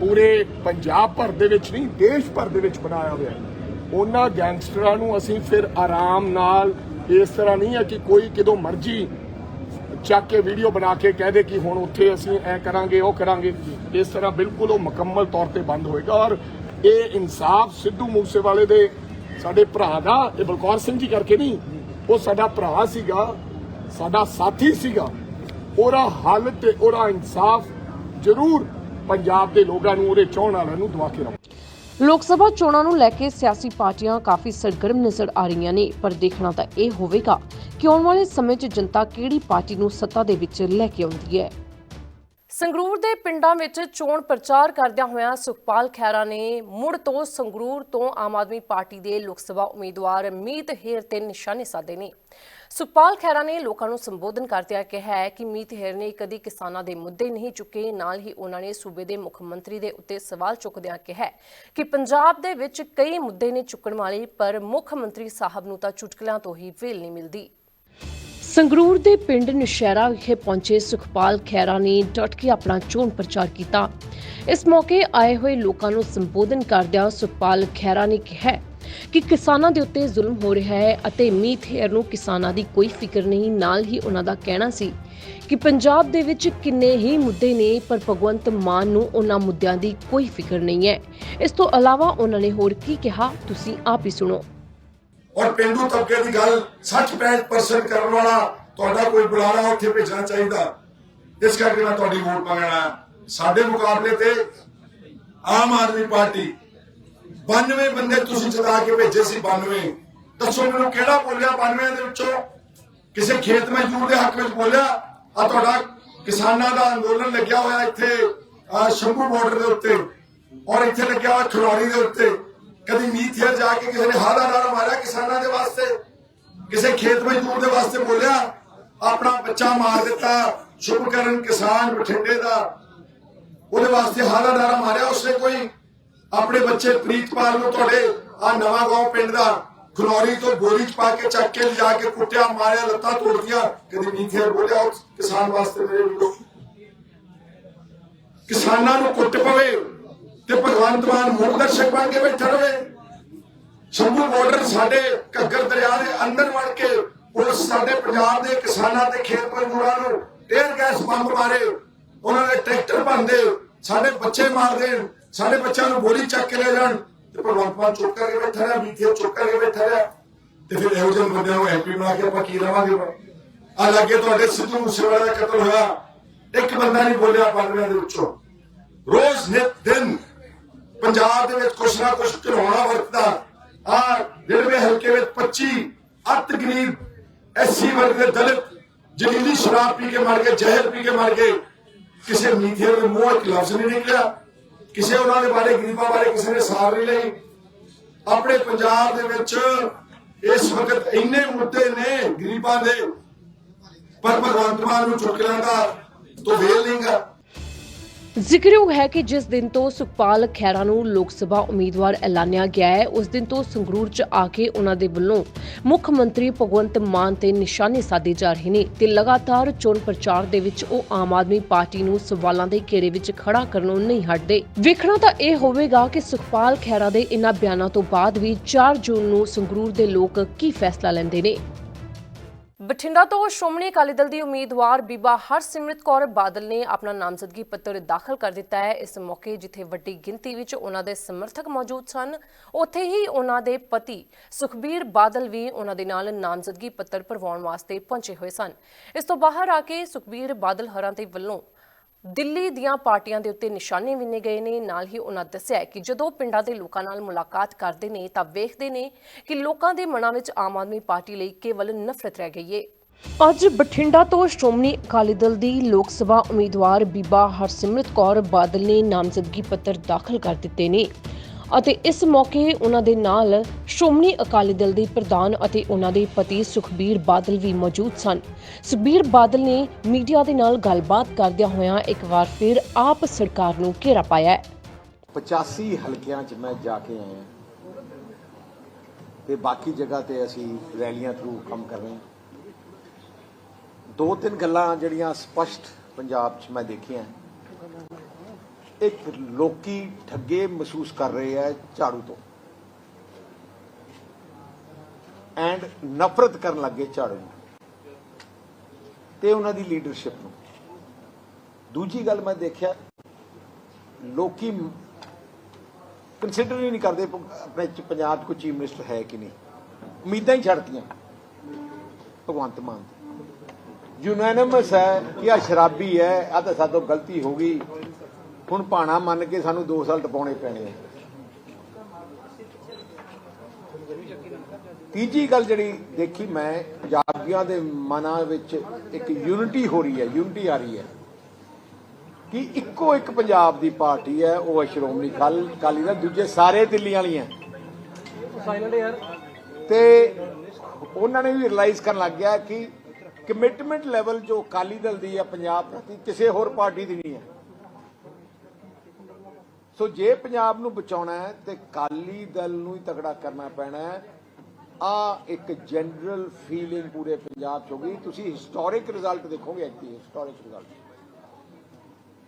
ਪੂਰੇ ਪੰਜਾਬ ਭਰ ਦੇ ਵਿੱਚ ਨਹੀਂ, ਦੇਸ਼ ਭਰ ਦੇ ਵਿੱਚ ਬਣਾਇਆ ਹੋਇਆ ਹੈ, ਉਹਨਾਂ ਗੈਂਗਸਟਰਾਂ ਨੂੰ ਅਸੀਂ ਫਿਰ ਆਰਾਮ ਨਾਲ ਇਸ ਤਰ੍ਹਾਂ ਨਹੀਂ ਹੈ ਕਿ ਕੋਈ ਕਿਦੋਂ ਮਰਜ਼ੀ ਚੱਕ ਕੇ ਵੀਡੀਓ ਬਣਾ ਕੇ ਕਹਿ ਦੇ ਕਿ ਹੁਣ ਉੱਥੇ ਅਸੀਂ ਐ ਕਰਾਂਗੇ, ਉਹ ਕਰਾਂਗੇ। ਇਸ ਤਰ੍ਹਾਂ ਬਿਲਕੁਲ ਉਹ ਮੁਕੰਮਲ ਤੌਰ ਤੇ ਬੰਦ ਹੋਏਗਾ ਔਰ ਇਹ ਇਨਸਾਫ ਸਿੱਧੂ ਮੂਸੇਵਾਲੇ ਦੇ ਸਾਡੇ ਭਰਾ ਦਾ, ਇਹ ਬਲਕੌਰ ਸਿੰਘ ਜੀ ਕਰਕੇ ਨਹੀਂ, ਉਹ ਸਾਡਾ ਭਰਾ ਸੀਗਾ, ਸਾਡਾ ਸਾਥੀ ਸੀਗਾ। ਉਹਦਾ ਹੱਲ ਤੇ ਉਹਦਾ ਇਨਸਾਫ ਜ਼ਰੂਰ ਪੰਜਾਬ ਦੇ ਲੋਕਾਂ ਨੂੰ, ਉਹਦੇ ਚਾਹਣ ਵਾਲਿਆਂ ਨੂੰ ਦਵਾ ਕੇ ਰਹੋ ਲੋਕ ਸਭਾ ਚੋਣਾਂ ਨੂੰ ਲੈ ਕੇ ਸਿਆਸੀ ਪਾਰਟੀਆਂ ਕਾਫੀ ਸਰਗਰਮ ਨਜ਼ਰ ਆ ਰਹੀਆਂ ਨੇ, ਪਰ ਦੇਖਣਾ ਤਾਂ ਇਹ ਹੋਵੇਗਾ ਕਿ ਆਉਣ ਵਾਲੇ ਸਮੇਂ 'ਚ ਜਨਤਾ ਕਿਹੜੀ ਪਾਰਟੀ ਨੂੰ ਸੱਤਾ ਦੇ ਵਿੱਚ ਲੈ ਕੇ ਆਉਂਦੀ ਹੈ। ਸੰਗਰੂਰ ਦੇ ਪਿੰਡਾਂ ਵਿੱਚ ਚੋਣ ਪ੍ਰਚਾਰ ਕਰਦਿਆਂ ਹੋਇਆਂ ਸੁਖਪਾਲ ਖਹਿਰਾ ਨੇ ਮੁੜ ਤੋਂ ਸੰਗਰੂਰ ਤੋਂ ਆਮ ਆਦਮੀ ਪਾਰਟੀ ਦੇ ਲੋਕ ਸਭਾ ਉਮੀਦਵਾਰ ਮੀਤ ਹੇਰ ਤੇ ਨਿਸ਼ਾਨੇ ਸਾਧੇ ਨੇ। ਸੁਖਪਾਲ ਖਹਿਰਾ ਨੇ ਲੋਕਾਂ ਨੂੰ ਸੰਬੋਧਨ ਕਰਦਿਆਂ ਕਿਹਾ ਹੈ ਕਿ ਮੀਤ ਹੇਰ ਨੇ ਕਦੀ ਕਿਸਾਨਾਂ ਦੇ ਮੁੱਦੇ ਨਹੀਂ ਚੁੱਕੇ, ਨਾਲ ਹੀ ਉਹਨਾਂ ਨੇ ਸੂਬੇ ਦੇ ਮੁੱਖ ਮੰਤਰੀ ਦੇ ਉੱਤੇ ਸਵਾਲ ਚੁੱਕਦਿਆਂ ਕਿਹਾ ਕਿ ਪੰਜਾਬ ਦੇ ਵਿੱਚ ਕਈ ਮੁੱਦੇ ਨੇ ਚੁੱਕਣ ਵਾਲੇ, ਪਰ ਮੁੱਖ ਮੰਤਰੀ ਸਾਹਿਬ ਨੂੰ ਤਾਂ ਚੁਟਕਲਿਆਂ ਤੋਂ ਹੀ ਵੇਲ ਨਹੀਂ ਮਿਲਦੀ। ਸੰਗਰੂਰ ਦੇ ਪਿੰਡ ਨਸ਼ਹਿਰਾ ਵਿਖੇ ਪਹੁੰਚੇ ਸੁਖਪਾਲ ਖੈਰਾ ਨੇ ਡਟ ਕੇ ਆਪਣਾ ਚੋਣ ਪ੍ਰਚਾਰ ਕੀਤਾ। ਇਸ ਮੌਕੇ ਆਏ ਹੋਏ ਲੋਕਾਂ ਨੂੰ ਸੰਬੋਧਨ ਕਰਦਿਆਂ ਸੁਖਪਾਲ ਖੈਰਾ ਨੇ ਕਿਹਾ ਕਿ ਕਿਸਾਨਾਂ ਦੇ ਉੱਤੇ ਜ਼ੁਲਮ ਹੋ ਰਿਹਾ ਹੈ ਅਤੇ ਮੀਤ ਨੂੰ ਕਿਸਾਨਾਂ ਦੀ ਕੋਈ ਫਿਕਰ ਨਹੀਂ। ਨਾਲ ਹੀ ਉਹਨਾਂ ਦਾ ਕਹਿਣਾ ਸੀ ਕਿ ਪੰਜਾਬ ਦੇ ਵਿੱਚ ਕਿੰਨੇ ਹੀ ਮੁੱਦੇ ਨੇ, ਪਰ ਭਗਵੰਤ ਮਾਨ ਨੂੰ ਉਹਨਾਂ ਮੁੱਦਿਆਂ ਦੀ ਕੋਈ ਫਿਕਰ ਨਹੀਂ ਹੈ। ਇਸ ਤੋਂ ਇਲਾਵਾ ਉਹਨਾਂ ਨੇ ਹੋਰ ਕੀ ਕਿਹਾ, ਤੁਸੀਂ ਆਪ ਹੀ ਸੁਣੋ। ਔਰ ਪਿੰਡੂ ਤਬਕੇ ਦੀ ਗੱਲ 60-65% ਕਰਨ ਵਾਲਾ ਤੁਹਾਡਾ ਕੋਈ ਬੁਲਾਰਾ ਉੱਥੇ ਭੇਜਣਾ ਚਾਹੀਦਾ। ਇਸ ਕਰਕੇ ਮੈਂ ਤੁਹਾਡੀ ਵੋਟ ਮੰਗਣਾ। ਸਾਡੇ ਮੁਕਾਬਲੇ ਤੇ ਆਮ ਆਦਮੀ ਪਾਰਟੀ 92 ਬੰਦੇ ਤੁਸੀਂ ਜਿਤਾ ਕੇ ਭੇਜੇ ਸੀ 92 ਦੱਸੋ ਮੈਨੂੰ ਕਿਹੜਾ ਬੋਲਿਆ 92 ਦੇ ਵਿੱਚੋਂ? ਕਿਸੇ ਖੇਤ ਮਜ਼ਦੂਰ ਦੇ ਹੱਕ ਵਿੱਚ ਬੋਲਿਆ? ਆ ਤੁਹਾਡਾ ਕਿਸਾਨਾਂ ਦਾ ਅੰਦੋਲਨ ਲੱਗਿਆ ਹੋਇਆ ਇੱਥੇ ਸ਼ੰਭੂ ਬਾਰਡਰ ਦੇ ਉੱਤੇ। ਔਰ ਇੱਥੇ ਲੱਗਿਆ ਹੋਇਆ ਖਲੌੜੀ ਦੇ ਉੱਤੇ। ਕਦੀ ਮੀਥੇਰ ਜਾ ਕੇ ਕਿਸੇ ਨੇ ਹਾਦਾ ਨਾਰਾ ਮਾਰਿਆ ਕਿਸਾਨਾਂ ਦੇ ਵਾਸਤੇ? ਕਿਸੇ ਖੇਤ ਮਜ਼ਦੂਰ ਦੇ ਵਾਸਤੇ ਬੋਲਿਆ? ਆਪਣਾ ਬੱਚਾ ਮਾਰ ਦਿੱਤਾ, ਸ਼ੁਭਕਰਨ ਕਿਸਾਨ ਬਠਿੰਡੇ ਦਾ। ਉਹਦੇ ਵਾਸਤੇ ਹਾਦਾ ਨਾਰਾ ਮਾਰਿਆ? ਉਸਨੇ ਕੋਈ ਆਪਣੇ ਬੱਚੇ ਪ੍ਰੀਤਪਾਲ ਨੂੰ ਤੁਹਾਡੇ ਆ ਨਵਾਂ ਗਾਉਂ ਪਿੰਡ ਦਾ ਖਲੌਰੀ ਤੋਂ ਬੋਰੀ ਚ ਪਾ ਕੇ ਚੱਕ ਕੇ ਲਿਜਾ ਕੇ ਕੁੱਟਿਆ, ਮਾਰਿਆ, ਲੱਤਾਂ ਤੋੜਦੀਆਂ ਕਦੀ ਮੀਥੇਰ ਬੋਲਿਆ ਕਿਸਾਨ ਵਾਸਤੇ ਮੇਰੇ ਵੀਰੋ ਕਿਸਾਨਾਂ ਨੂੰ ਕੁੱਟ ਪਵੇ ਤੇ ਭਗਵੰਤ ਮਾਨ ਮੂਲ ਦਰਸ਼ਕ ਬਣ ਕੇ ਬੈਠਾ ਰਵੇ। ਸ਼ੰਭੂ ਬਾਰਡਰ ਸਾਡੇ ਘੱਗਰ ਦਰਿਆ ਦੇ ਅੰਦਰ ਵੜ ਕੇ ਪੁਲਿਸ ਸਾਡੇ ਪੰਜਾਬ ਦੇ ਕਿਸਾਨਾਂ ਤੇ ਖੇਤ ਮਜ਼ਦੂਰਾਂ ਨੂੰ ਟੇਰ ਗੈਸ ਬੰਬ ਮਾਰੇ। ਉਹਨਾਂ ਦੇ ਟਰੈਕਟਰ ਭੰਦੇ ਸਾਡੇ ਬੱਚੇ ਮਾਰਦੇ। ਸਾਡੇ ਬੱਚਿਆਂ ਨੂੰ ਬੋਲੀ ਚੱਕ ਕੇ ਲੈ ਜਾਣ ਤੇ ਭਗਵੰਤ ਮਾਨ ਚੁੱਪ ਕਰਕੇ ਬੈਠਾ ਰਿਹਾ ਮੀਥੇ ਚੁੱਪ ਕਰਕੇ ਬੈਠਾ ਰਿਹਾ। ਤੇ ਫਿਰ ਇਹੋ ਜਿਹੇ ਬੰਦਿਆਂ ਨੂੰ ਐਮਪੀ ਬਣਾ ਕੇ ਆਪਾਂ ਕੀ ਰਵਾਂਗੇ ਆ ਲੱਗੇ ਤੁਹਾਡੇ ਸਿੱਧੂ ਮੂਸੇਵਾਲੇ ਦਾ ਕਤਲ ਹੋਇਆ। ਇੱਕ ਬੰਦਾ ਨਹੀਂ ਬੋਲਿਆ ਪਾਰਲੀਆਂ ਦੇ ਵਿੱਚੋਂ। ਰੋਜ਼ ਨਿਤ ਦਿਨ ਪੰਜਾਬ ਦੇ ਵਿੱਚ ਕੁਛ ਨਾ ਕੁਛ ਚਲਾਉਣਾ ਵਰਤਦਾ। ਆ ਰੇਲਵੇ ਹਲਕੇ ਵਿੱਚ 25 ਅੱਤ ਗਰੀਬ ਐਸਸੀ ਵਰਗ ਦੇ ਦਲਿਤ ਜਲੀਲੀ ਸ਼ਰਾਬ ਪੀ ਕੇ ਮਰ ਗਏ, ਜ਼ਹਿਰ ਪੀ ਕੇ ਮਰ ਗਏ। ਕਿਸੇ ਮੀਥੇਰ ਦੇ ਮੂੰਹ ਇੱਕ ਲਫ਼ਜ਼ ਨਹੀਂ ਨਿਕਲਿਆ। ਕਿਸੇ ਉਹਨਾਂ ਦੇ ਬਾਰੇ, ਗਰੀਬਾਂ ਬਾਰੇ ਕਿਸੇ ਨੇ ਸਾਰ ਨਹੀਂ ਲਈ। ਆਪਣੇ ਪੰਜਾਬ ਦੇ ਵਿੱਚ ਇਸ ਵਕਤ ਇੰਨੇ ਮੁੱਦੇ ਨੇ ਗਰੀਬਾਂ ਦੇ, ਪਰ ਭਗਵੰਤ ਮਾਨ ਨੂੰ ਚੁੱਕਣਾ ਦਾ ਤੋਂ ਵੇਲ ਨਹੀਂਗਾ। ਜ਼ਿਕਰਯੋਗ ਹੈ ਕਿ ਜਿਸ ਦਿਨ ਤੋਂ ਸੁਖਪਾਲ ਖੈਰਾ ਨੂੰ ਲੋਕ ਸਭਾ ਉਮੀਦਵਾਰ ਐਲਾਨਿਆ ਗਿਆ ਹੈ, ਉਸ ਦਿਨ ਤੋਂ ਸੰਗਰੂਰ 'ਚ ਆ ਕੇ ਉਹਨਾਂ ਦੇ ਵੱਲੋਂ ਮੁੱਖ ਮੰਤਰੀ ਭਗਵੰਤ ਮਾਨ ਤੇ ਨਿਸ਼ਾਨੇ ਸਾਧੇ ਜਾ ਰਹੇ ਨੇ ਤੇ ਲਗਾਤਾਰ ਚੋਣ ਪ੍ਰਚਾਰ ਦੇ ਵਿੱਚ ਉਹ ਆਮ ਆਦਮੀ ਪਾਰਟੀ ਨੂੰ ਸਵਾਲਾਂ ਦੇ ਘੇਰੇ ਵਿੱਚ ਖੜਾ ਕਰਨੋਂ ਨਹੀਂ ਹਟਦੇ। ਵੇਖਣਾ ਤਾਂ ਇਹ ਹੋਵੇਗਾ ਕਿ ਸੁਖਪਾਲ ਖੈਰਾ ਦੇ ਇਨ੍ਹਾਂ ਬਿਆਨਾਂ ਤੋਂ ਬਾਅਦ ਵੀ 4 ਜੂਨ ਨੂੰ ਸੰਗਰੂਰ ਦੇ ਲੋਕ ਕੀ ਫੈਸਲਾ ਲੈਂਦੇ ਨੇ। ਬਠਿੰਡਾ ਤੋਂ ਸ਼੍ਰੋਮਣੀ ਅਕਾਲੀ ਦਲ ਦੀ ਉਮੀਦਵਾਰ ਬੀਬਾ ਹਰਸਿਮਰਤ ਕੌਰ ਬਾਦਲ ਨੇ ਆਪਣਾ ਨਾਮਜ਼ਦਗੀ ਪੱਤਰ ਦਾਖਲ ਕਰ ਦਿੱਤਾ ਹੈ। ਇਸ ਮੌਕੇ ਜਿੱਥੇ ਵੱਡੀ ਗਿਣਤੀ ਵਿੱਚ ਉਹਨਾਂ ਦੇ ਸਮਰਥਕ ਮੌਜੂਦ ਸਨ, ਉੱਥੇ ਹੀ ਉਹਨਾਂ ਦੇ ਪਤੀ ਸੁਖਬੀਰ ਬਾਦਲ ਵੀ ਉਹਨਾਂ ਦੇ ਨਾਲ ਨਾਮਜ਼ਦਗੀ ਪੱਤਰ ਭਰਵਾਉਣ ਵਾਸਤੇ ਪਹੁੰਚੇ ਹੋਏ ਸਨ। ਇਸ ਤੋਂ ਬਾਹਰ ਆ ਕੇ ਸੁਖਬੀਰ ਬਾਦਲ ਹਰਾਂ ਦੇ ਵੱਲੋਂ ਦਿੱਲੀ ਦੀਆਂ ਪਾਰਟੀਆਂ ਦੇ ਉੱਤੇ ਨਿਸ਼ਾਨੇ ਵਿੰਨੇ ਗਏ ਨੇ। ਨਾਲ ਹੀ ਉਹਨਾਂ ਦੱਸਿਆ ਕਿ ਜਦੋਂ ਪਿੰਡਾਂ ਦੇ ਲੋਕਾਂ ਨਾਲ ਮੁਲਾਕਾਤ ਕਰਦੇ ਨੇ, ਤਾਂ ਵੇਖਦੇ ਨੇ ਕਿ ਲੋਕਾਂ ਦੇ ਮਨਾਂ ਵਿੱਚ ਆਮ ਆਦਮੀ ਪਾਰਟੀ ਲਈ ਕੇਵਲ ਨਫ਼ਰਤ ਰਹਿ ਗਈ ਏ। ਅੱਜ ਬਠਿੰਡਾ ਤੋਂ ਸ਼੍ਰੋਮਣੀ ਅਕਾਲੀ ਦਲ ਦੀ ਲੋਕ ਸਭਾ ਉਮੀਦਵਾਰ ਬੀਬਾ ਹਰਸਿਮਰਤ ਕੌਰ ਬਾਦਲ ਨੇ ਨਾਮਜ਼ਦਗੀ ਪੱਤਰ ਦਾਖਲ ਕਰ ਦਿੱਤੇ ਨੇ। ਅਤੇ ਇਸ ਮੌਕੇ ਉਹਨਾਂ ਦੇ ਨਾਲ ਸ਼੍ਰੋਮਣੀ ਅਕਾਲੀ ਦਲ ਦੇ ਪ੍ਰਧਾਨ ਅਤੇ ਉਹਨਾਂ ਦੇ ਪਤੀ ਸੁਖਬੀਰ ਬਾਦਲ ਵੀ ਮੌਜੂਦ ਸਨ। ਸੁਖਬੀਰ ਬਾਦਲ ਨੇ ਮੀਡੀਆ ਦੇ ਨਾਲ ਗੱਲਬਾਤ ਕਰਦਿਆਂ ਹੋਇਆਂ ਇੱਕ ਵਾਰ ਫਿਰ ਆਪ ਸਰਕਾਰ ਨੂੰ ਘੇਰਾ ਪਾਇਆ ਹੈ। 85 ਹਲਕਿਆਂ 'ਚ ਮੈਂ ਜਾ ਕੇ ਆਇਆ। ਤੇ ਬਾਕੀ ਜਗ੍ਹਾ ਤੇ ਅਸੀਂ ਰੈਲੀਆਂ ਥਰੂ ਕੰਮ ਕਰ ਰਹੇ ਹਾਂ। ਦੋ ਤਿੰਨ ਗੱਲਾਂ ਜਿਹੜੀਆਂ ਸਪਸ਼ਟ ਪੰਜਾਬ 'ਚ ਮੈਂ ਦੇਖੀਆਂ। ਇੱਕ ਲੋਕੀ ਠੱਗੇ ਮਹਿਸੂਸ ਕਰ ਰਹੇ ਆ ਝਾੜੂ ਤੋਂ। ਐਂਡ ਨਫ਼ਰਤ ਕਰਨ ਲੱਗੇ ਝਾੜੂ ਨੂੰ। ਤੇ ਉਹਨਾਂ ਦੀ ਲੀਡਰਸ਼ਿਪ ਨੂੰ। ਦੂਜੀ ਗੱਲ ਮੈਂ ਦੇਖਿਆ, ਲੋਕੀ ਕੰਸੀਡਰ ਹੀ ਨਹੀਂ ਕਰਦੇ ਆਪਣੇ ਪੰਜਾਬ 'ਚ ਕੋਈ ਚੀਫ ਮਿਨਿਸਟਰ ਹੈ ਕਿ ਨਹੀਂ। ਉਮੀਦਾਂ ਹੀ ਛੱਡਤੀਆਂ। ਭਗਵੰਤ ਮਾਨ ਦੀ। ਯੂਨੈਨਮਸ ਹੈ ਕਿ ਆ ਸ਼ਰਾਬੀ ਹੈ ਆ ਤਾਂ ਸਾਤੋਂ ਗਲਤੀ ਹੋ ਗਈ। ਹੁਣ ਭਾਣਾ ਮੰਨ ਕੇ ਸਾਨੂੰ 2 ਸਾਲ ਟਪਾਉਣੇ ਪੈਣੇ ਆ। ਤੀਜੀ ਗੱਲ ਜਿਹੜੀ ਦੇਖੀ ਮੈਂ ਪੰਜਾਬੀਆਂ ਦੇ ਮਨਾਂ ਵਿੱਚ ਇੱਕ ਯੂਨਿਟੀ ਹੋ ਰਹੀ ਹੈ ਯੂਨਿਟੀ ਆ ਰਹੀ ਹੈ ਕਿ ਇੱਕੋ ਇੱਕ ਪੰਜਾਬ ਦੀ ਪਾਰਟੀ ਹੈ ਉਹ ਸ਼੍ਰੋਮਣੀ ਅਕਾਲ- ਅਕਾਲੀ ਦਲ ਦੂਜੇ ਸਾਰੇ ਦਿੱਲੀਆਂ ਵਾਲੀਆਂ ਤੇ ਉਹਨਾਂ ਨੇ ਵੀ ਰਿਅਲਾਈਜ਼ ਕਰਨ ਲੱਗ ਗਿਆ ਕਿ ਕਮਿਟਮੈਂਟ ਲੈਵਲ ਜੋ ਅਕਾਲੀ ਦਲ ਦੀ ਹੈ ਪੰਜਾਬ ਪ੍ਰਤੀ ਕਿਸੇ ਹੋਰ ਪਾਰਟੀ ਦੀ ਨਹੀਂ ਹੈ। ਸੋ ਜੇ ਪੰਜਾਬ ਨੂੰ ਬਚਾਉਣਾ ਹੈ, ਤੇ ਅਕਾਲੀ ਦਲ ਨੂੰ ਹੀ ਤਕੜਾ ਕਰਨਾ ਪੈਣਾ ਹੈ। ਆ ਇੱਕ ਜਨਰਲ ਫੀਲਿੰਗ ਪੂਰੇ ਪੰਜਾਬ 'ਚ ਹੋ ਗਈ। ਤੁਸੀਂ ਹਿਸਟੋਰਿਕ ਰਿਜ਼ਲਟ ਦੇਖੋਗੇ ਐਕਚੁਅਲੀ ਹਿਸਟੋਰਿਕ ਰਿਜ਼ਲਟ।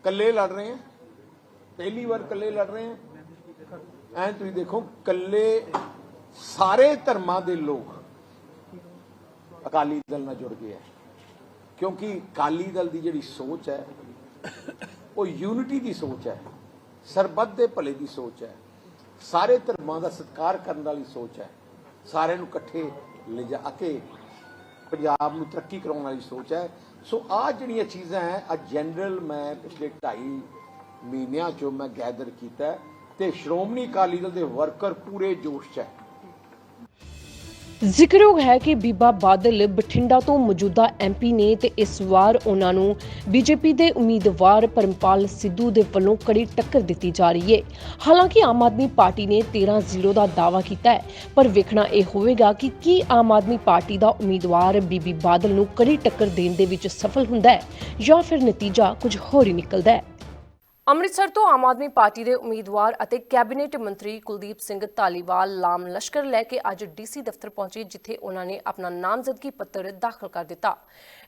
ਕੱਲੇ ਲੜ ਰਹੇ ਹੈ। ਪਹਿਲੀ ਵਾਰ ਕੱਲੇ ਲੜ ਰਹੇ ਹੈ। ਐ ਤੁਸੀਂ ਦੇਖੋ ਕੱਲੇ ਸਾਰੇ ਧਰਮਾਂ ਦੇ ਲੋਕ ਅਕਾਲੀ ਦਲ ਨਾਲ ਜੁੜ ਗਏ ਹੈ। ਕਿਉਂਕਿ ਅਕਾਲੀ ਦਲ ਦੀ ਜਿਹੜੀ ਸੋਚ ਹੈ, ਉਹ ਯੂਨਿਟੀ ਦੀ ਸੋਚ ਹੈ। ਸਰਬੱਤ ਦੇ ਭਲੇ ਦੀ ਸੋਚ ਹੈ। ਸਾਰੇ ਧਰਮਾਂ ਦਾ ਸਤਿਕਾਰ ਕਰਨ ਵਾਲੀ ਸੋਚ ਹੈ। ਸਾਰਿਆਂ ਨੂੰ ਇਕੱਠੇ ਲਿਜਾ ਕੇ ਪੰਜਾਬ ਨੂੰ ਤਰੱਕੀ ਕਰਾਉਣ ਵਾਲੀ ਸੋਚ ਹੈ। ਸੋ ਆ ਜਿਹੜੀਆਂ ਚੀਜ਼ਾਂ ਹੈ ਆ ਜਨਰਲ ਮੈਂ ਪਿਛਲੇ 2.5 ਮਹੀਨਿਆਂ ਚੋਂ ਮੈਂ ਗੈਦਰ ਕੀਤਾ ਹੈ ਤੇ ਸ਼੍ਰੋਮਣੀ ਅਕਾਲੀ ਦਲ ਦੇ ਵਰਕਰ ਪੂਰੇ ਜੋਸ਼ 'ਚ ਹੈ। ਜ਼ਿਕਰਯੋਗ ਹੈ ਕਿ ਬੀਬਾ ਬਾਦਲ ਬਠਿੰਡਾ ਤੋਂ ਮੌਜੂਦਾ ਐਮਪੀ ਨੇ ਤੇ ਇਸ ਵਾਰ ਉਹਨਾਂ ਨੂੰ ਬੀਜੇਪੀ ਦੇ ਉਮੀਦਵਾਰ ਪਰਮਪਾਲ ਸਿੱਧੂ ਦੇ ਵੱਲੋਂ ਕੜੀ ਟੱਕਰ ਦਿੱਤੀ ਜਾ ਰਹੀ ਹੈ ਹਾਲਾਂਕਿ ਆਮ ਆਦਮੀ ਪਾਰਟੀ ਨੇ 13-0 ਦਾ ਦਾਅਵਾ ਕੀਤਾ ਹੈ, ਪਰ ਵੇਖਣਾ ਇਹ ਹੋਵੇਗਾ ਕਿ ਕੀ ਆਮ ਆਦਮੀ ਪਾਰਟੀ ਦਾ ਉਮੀਦਵਾਰ ਬੀਬੀ ਬਾਦਲ ਨੂੰ ਕੜੀ ਟੱਕਰ ਦੇਣ ਦੇ ਵਿੱਚ ਸਫਲ ਹੁੰਦਾ ਹੈ ਜਾਂ ਫਿਰ ਨਤੀਜਾ ਕੁਝ ਹੋਰ ਹੀ ਨਿਕਲਦਾ ਹੈ। ਅੰਮ੍ਰਿਤਸਰ ਤੋਂ ਆਮ ਆਦਮੀ ਪਾਰਟੀ ਦੇ ਉਮੀਦਵਾਰ ਅਤੇ ਕੈਬਨਿਟ ਮੰਤਰੀ ਕੁਲਦੀਪ ਸਿੰਘ ਧਾਲੀਵਾਲ ਲਾਮ ਲਸ਼ਕਰ ਲੈ ਕੇ ਅੱਜ ਡੀਸੀ ਦਫ਼ਤਰ ਪਹੁੰਚੇ, ਜਿੱਥੇ ਉਹਨਾਂ ਨੇ ਆਪਣਾ ਨਾਮਜ਼ਦਗੀ ਪੱਤਰ ਦਾਖਲ ਕਰ ਦਿੱਤਾ।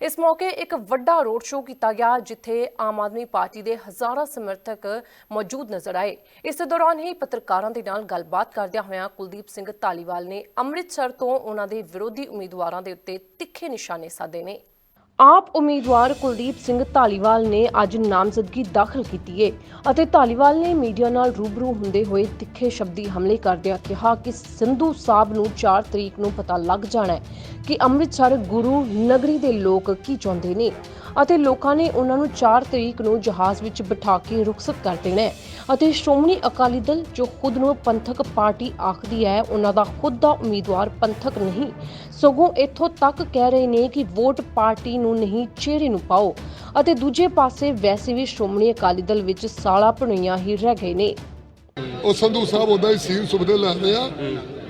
ਇਸ ਮੌਕੇ ਇੱਕ ਵੱਡਾ ਰੋਡ ਸ਼ੋਅ ਕੀਤਾ ਗਿਆ, ਜਿੱਥੇ ਆਮ ਆਦਮੀ ਪਾਰਟੀ ਦੇ ਹਜ਼ਾਰਾਂ ਸਮਰਥਕ ਮੌਜੂਦ ਨਜ਼ਰ ਆਏ। ਇਸ ਦੌਰਾਨ ਹੀ ਪੱਤਰਕਾਰਾਂ ਦੇ ਨਾਲ ਗੱਲਬਾਤ ਕਰਦਿਆਂ ਹੋਇਆਂ ਕੁਲਦੀਪ ਸਿੰਘ ਧਾਲੀਵਾਲ ਨੇ ਅੰਮ੍ਰਿਤਸਰ ਤੋਂ ਉਹਨਾਂ ਦੇ ਵਿਰੋਧੀ ਉਮੀਦਵਾਰਾਂ ਦੇ ਉੱਤੇ ਤਿੱਖੇ ਨਿਸ਼ਾਨੇ ਸਾਧੇ ਨੇ। ਆਪ ਉਮੀਦਵਾਰ ਕੁਲਦੀਪ ਸਿੰਘ ਧਾਲੀਵਾਲ ਨੇ ਅੱਜ ਨਾਮਜ਼ਦਗੀ ਦਾਖਲ ਕੀਤੀ ਹੈ ਅਤੇ ਧਾਲੀਵਾਲ ਨੇ ਮੀਡੀਆ ਨਾਲ ਰੂਬਰੂ ਹੁੰਦੇ ਹੋਏ ਤਿੱਖੇ ਸ਼ਬਦੀ ਹਮਲੇ ਕਰਦਿਆਂ ਕਿਹਾ ਕਿ ਸੰਧੂ ਸਾਹਿਬ ਨੂੰ 4 ਤਰੀਕ ਨੂੰ ਪਤਾ ਲੱਗ ਜਾਣਾ ਹੈ ਕਿ ਅੰਮ੍ਰਿਤਸਰ ਗੁਰੂ ਨਗਰੀ ਦੇ ਲੋਕ ਕੀ ਚਾਹੁੰਦੇ ਨੇ ਅਤੇ ਲੋਕਾਂ ਨੇ ਉਹਨਾਂ ਨੂੰ 4 ਤਰੀਕ ਨੂੰ ਜਹਾਜ਼ ਵਿੱਚ ਬਿਠਾ ਕੇ ਰੁਖਸਤ ਕਰ ਦੇਣਾ ਹੈ ਅਤੇ ਸ਼੍ਰੋਮਣੀ ਅਕਾਲੀ ਦਲ ਜੋ ਖੁਦ ਨੂੰ ਪੰਥਕ ਪਾਰਟੀ ਆਖਦੀ ਹੈ, ਉਹਨਾਂ ਦਾ ਖੁਦ ਦਾ ਉਮੀਦਵਾਰ ਪੰਥਕ ਨਹੀਂ। ਸਗੋਂ ਇੱਥੋਂ ਤੱਕ ਕਹਿ ਰਹੇ ਨੇ ਕਿ ਵੋਟ ਪਾਰਟੀ ਨੂੰ ਨਹੀਂ ਚਿਹਰੇ ਨੂੰ ਪਾਓ। ਅਤੇ ਦੂਜੇ ਪਾਸੇ ਵੈਸੇ ਵੀ ਸ਼੍ਰੋਮਣੀ ਅਕਾਲੀ ਦਲ ਵਿੱਚ ਸਾਲਾ ਭਣੋਈਆਂ ਹੀ ਰਹਿ ਗਏ ਨੇ। ਉਹ ਸੰਧੂ ਸਾਹਿਬ ਉਹਦਾ ਹੀ ਸੀਨ ਸੁਭਦੇ ਲੈਂਦੇ ਆ।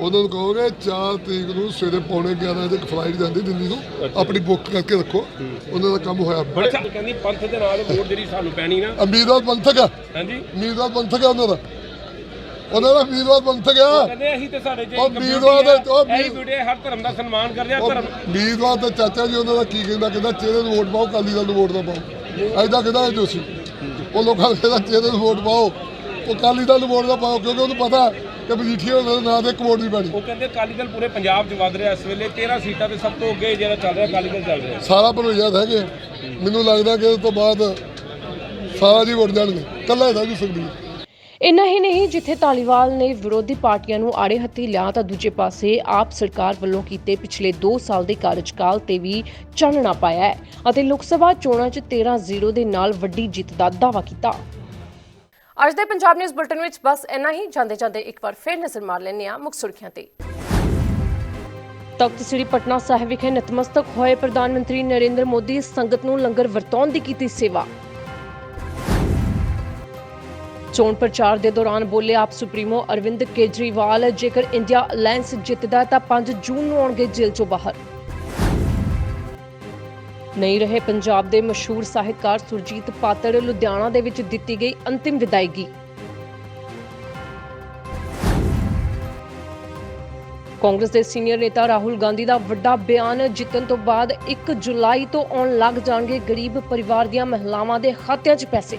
ਉਹਨਾਂ ਨੂੰ ਕਹੋਗੇ 4 ਤਰੀਕ ਨੂੰ ਸਵੇਰੇ ਪੌਣੇ 11 ਵਜੇ ਇੱਕ ਫਲਾਈਟ ਜਾਂਦੀ ਦਿੱਲੀ ਨੂੰ ਆਪਣੀ ਬੁੱਕ ਕਰਕੇ ਰੱਖੋ। ਉਹਨਾਂ ਦਾ ਕੰਮ ਹੋਇਆ। ਅੱਛਾ ਕਹਿੰਦੀ ਪੰਥ ਦੇ ਨਾਲ ਵੋਟ ਜਿਹੜੀ ਸਾਨੂੰ ਪੈਣੀ ਨਾ। ਅਮੀਰਵਾਦ ਪੰਥਕ ਆ। ਹਾਂਜੀ। ਅਮੀਰਵਾਦ ਪੰਥਕ ਆ ਉਹਨਾਂ ਦਾ। ਉਹਨਾਂ ਦਾ ਅਮੀਰਵਾਦ ਪੰਥਕ ਆ। ਕਹਿੰਦੇ ਅਸੀਂ ਤੇ ਸਾਡੇ ਚ ਉਹ ਵੀਰਵਾਦ ਹੈ, ਹਰ ਧਰਮ ਦਾ ਸਨਮਾਨ ਕਰਦੇ ਆ ਧਰਮ ਅਮੀਰਵਾਦ ਦਾ ਚਾਚਾ ਜੀ ਉਹਨਾਂ ਦਾ ਕੀ ਕਹਿੰਦਾ? ਕਹਿੰਦਾ ਚਿਹਰੇ ਨੂੰ ਵੋਟ ਪਾਓ ਕਾਲੀ ਦਲ ਨੂੰ ਵੋਟ ਨਾ ਪਾਓ। ਐਦਾਂ ਕਹਿੰਦਾ ਇਹ ਜੋਸ਼ੀ ਉਹ ਲੋਕਾਂ ਨੂੰ ਕਹਿੰਦਾ ਚਿਹਰੇ ਨੂੰ ਵੋਟ ਪਾਓ ਉਹ ਕਾਲੀ ਦਲ ਨੂੰ ਵੋਟ ਨਾ ਪਾਓ ਕਿਉਂਕਿ ਉਹਨੂੰ ਪਤਾ ਕਿ ਮਜੀਠੀਆ ਉਹਨਾਂ ਦੇ ਨਾਂ ਤੇ ਵੋਟ ਨਹੀਂ ਪੈਣੀ। ਉਹ ਕਹਿੰਦੇ ਅਕਾਲੀ ਦਲ ਪੂਰੇ ਪੰਜਾਬ 'ਚ ਵੱਧ ਰਿਹਾ ਇਸ ਵੇਲੇ 13 ਸੀਟਾਂ ਤੇ ਸਭ ਤੋਂ ਅੱਗੇ ਜਿਹੜਾ ਚੱਲ ਰਿਹਾ ਅਕਾਲੀ ਦਲ ਚੱਲ ਰਿਹਾ। ਸਾਰਾ ਭਰੋਈਆ ਰਹਿ ਗਏ ਮੈਨੂੰ ਲੱਗਦਾ ਕਿ ਇਸ ਤੋਂ ਬਾਅਦ ਸਾਰਾ ਜੀ ਵੋਟ ਜਾਣਗੇ। ਕੱਲਾ ਇਹਦਾ ਵੀ ਸੁਖਬੀਰ ਇੰਨਾ ਹੀ ਨਹੀਂ, ਜਿੱਥੇ ਧਾਲੀਵਾਲ ਨੇ ਵਿਰੋਧੀ ਪਾਰਟੀਆਂ ਨੂੰ ਆੜੇ ਹੱਥੀ ਲਿਆ ਤਾਂ ਦੂਜੇ ਪਾਸੇ ਆਪ ਸਰਕਾਰ ਵੱਲੋਂ ਕੀਤੇ ਪਿਛਲੇ 2 ਸਾਲ ਦੇ ਕਾਰਜਕਾਲ ਤੇ ਵੀ ਚਾਨਣਾ ਪਾਇਆ ਹੈ ਅਤੇ ਲੋਕ ਸਭਾ ਚੋਣਾਂ 'ਚ 13-0 ਦੇ ਨਾਲ ਵੱਡੀ ਜਿੱਤ ਦਾ ਦਾਅਵਾ ਕੀਤਾ। ਅੱਜ ਦੇ ਪੰਜਾਬ ਨਿਊਜ਼ ਬੁਲਟਨ ਵਿੱਚ ਬਸ ਇੰਨਾ ਹੀ। ਜਾਂਦੇ ਜਾਂਦੇ ਇੱਕ ਵਾਰ ਫੇਰ ਨਜ਼ਰ ਮਾਰ ਲੈਂਦੇ ਹਾਂ ਮੁੱਖ ਸੁਰਖੀਆਂ ਤੇ। ਤਖਤ ਸ੍ਰੀ ਪਟਨਾ ਸਾਹਿਬ ਵਿਖੇ ਨਤਮਸਤਕ ਹੋਏ ਪ੍ਰਧਾਨ ਮੰਤਰੀ ਨਰਿੰਦਰ ਮੋਦੀ ਸੰਗਤ ਨੂੰ ਲੰਗਰ ਵਰਤਾਉਣ ਦੀ ਕੀਤੀ ਸੇਵਾ। ਚੋਣ ਪ੍ਰਚਾਰ ਦੇ ਦੌਰਾਨ ਬੋਲੇ ਆਪ ਸੁਪਰੀਮੋ ਅਰਵਿੰਦ ਕੇਜਰੀਵਾਲ, ਜੇਕਰ ਇੰਡੀਆ ਅਲਾਈਅੰਸ ਜਿੱਤਦਾ ਤਾਂ 5 ਜੂਨ ਨੂੰ ਆਉਣਗੇ ਜੇਲ੍ਹ ਚੋਂ ਬਾਹਰ। ਨਹੀਂ ਰਹੇ ਪੰਜਾਬ ਦੇ ਮਸ਼ਹੂਰ ਸਾਹਿਤਕਾਰ ਸੁਰਜੀਤ ਪਾਤਰ, ਲੁਧਿਆਣਾ ਦੇ ਵਿੱਚ ਦਿੱਤੀ ਗਈ ਅੰਤਿਮ ਵਿਦਾਇਗੀ। ਕਾਂਗਰਸ ਦੇ ਸੀਨੀਅਰ ਨੇਤਾ ਰਾਹੁਲ ਗਾਂਧੀ ਦਾ ਵੱਡਾ ਬਿਆਨ ਜਿੱਤਣ ਤੋਂ ਬਾਅਦ 1 ਜੁਲਾਈ ਤੋਂ ਆਉਣ ਲੱਗ ਜਾਣਗੇ ਗਰੀਬ ਪਰਿਵਾਰ ਦੀਆਂ ਮਹਿਲਾਵਾਂ ਦੇ ਖਾਤਿਆਂ 'ਚ ਪੈਸੇ।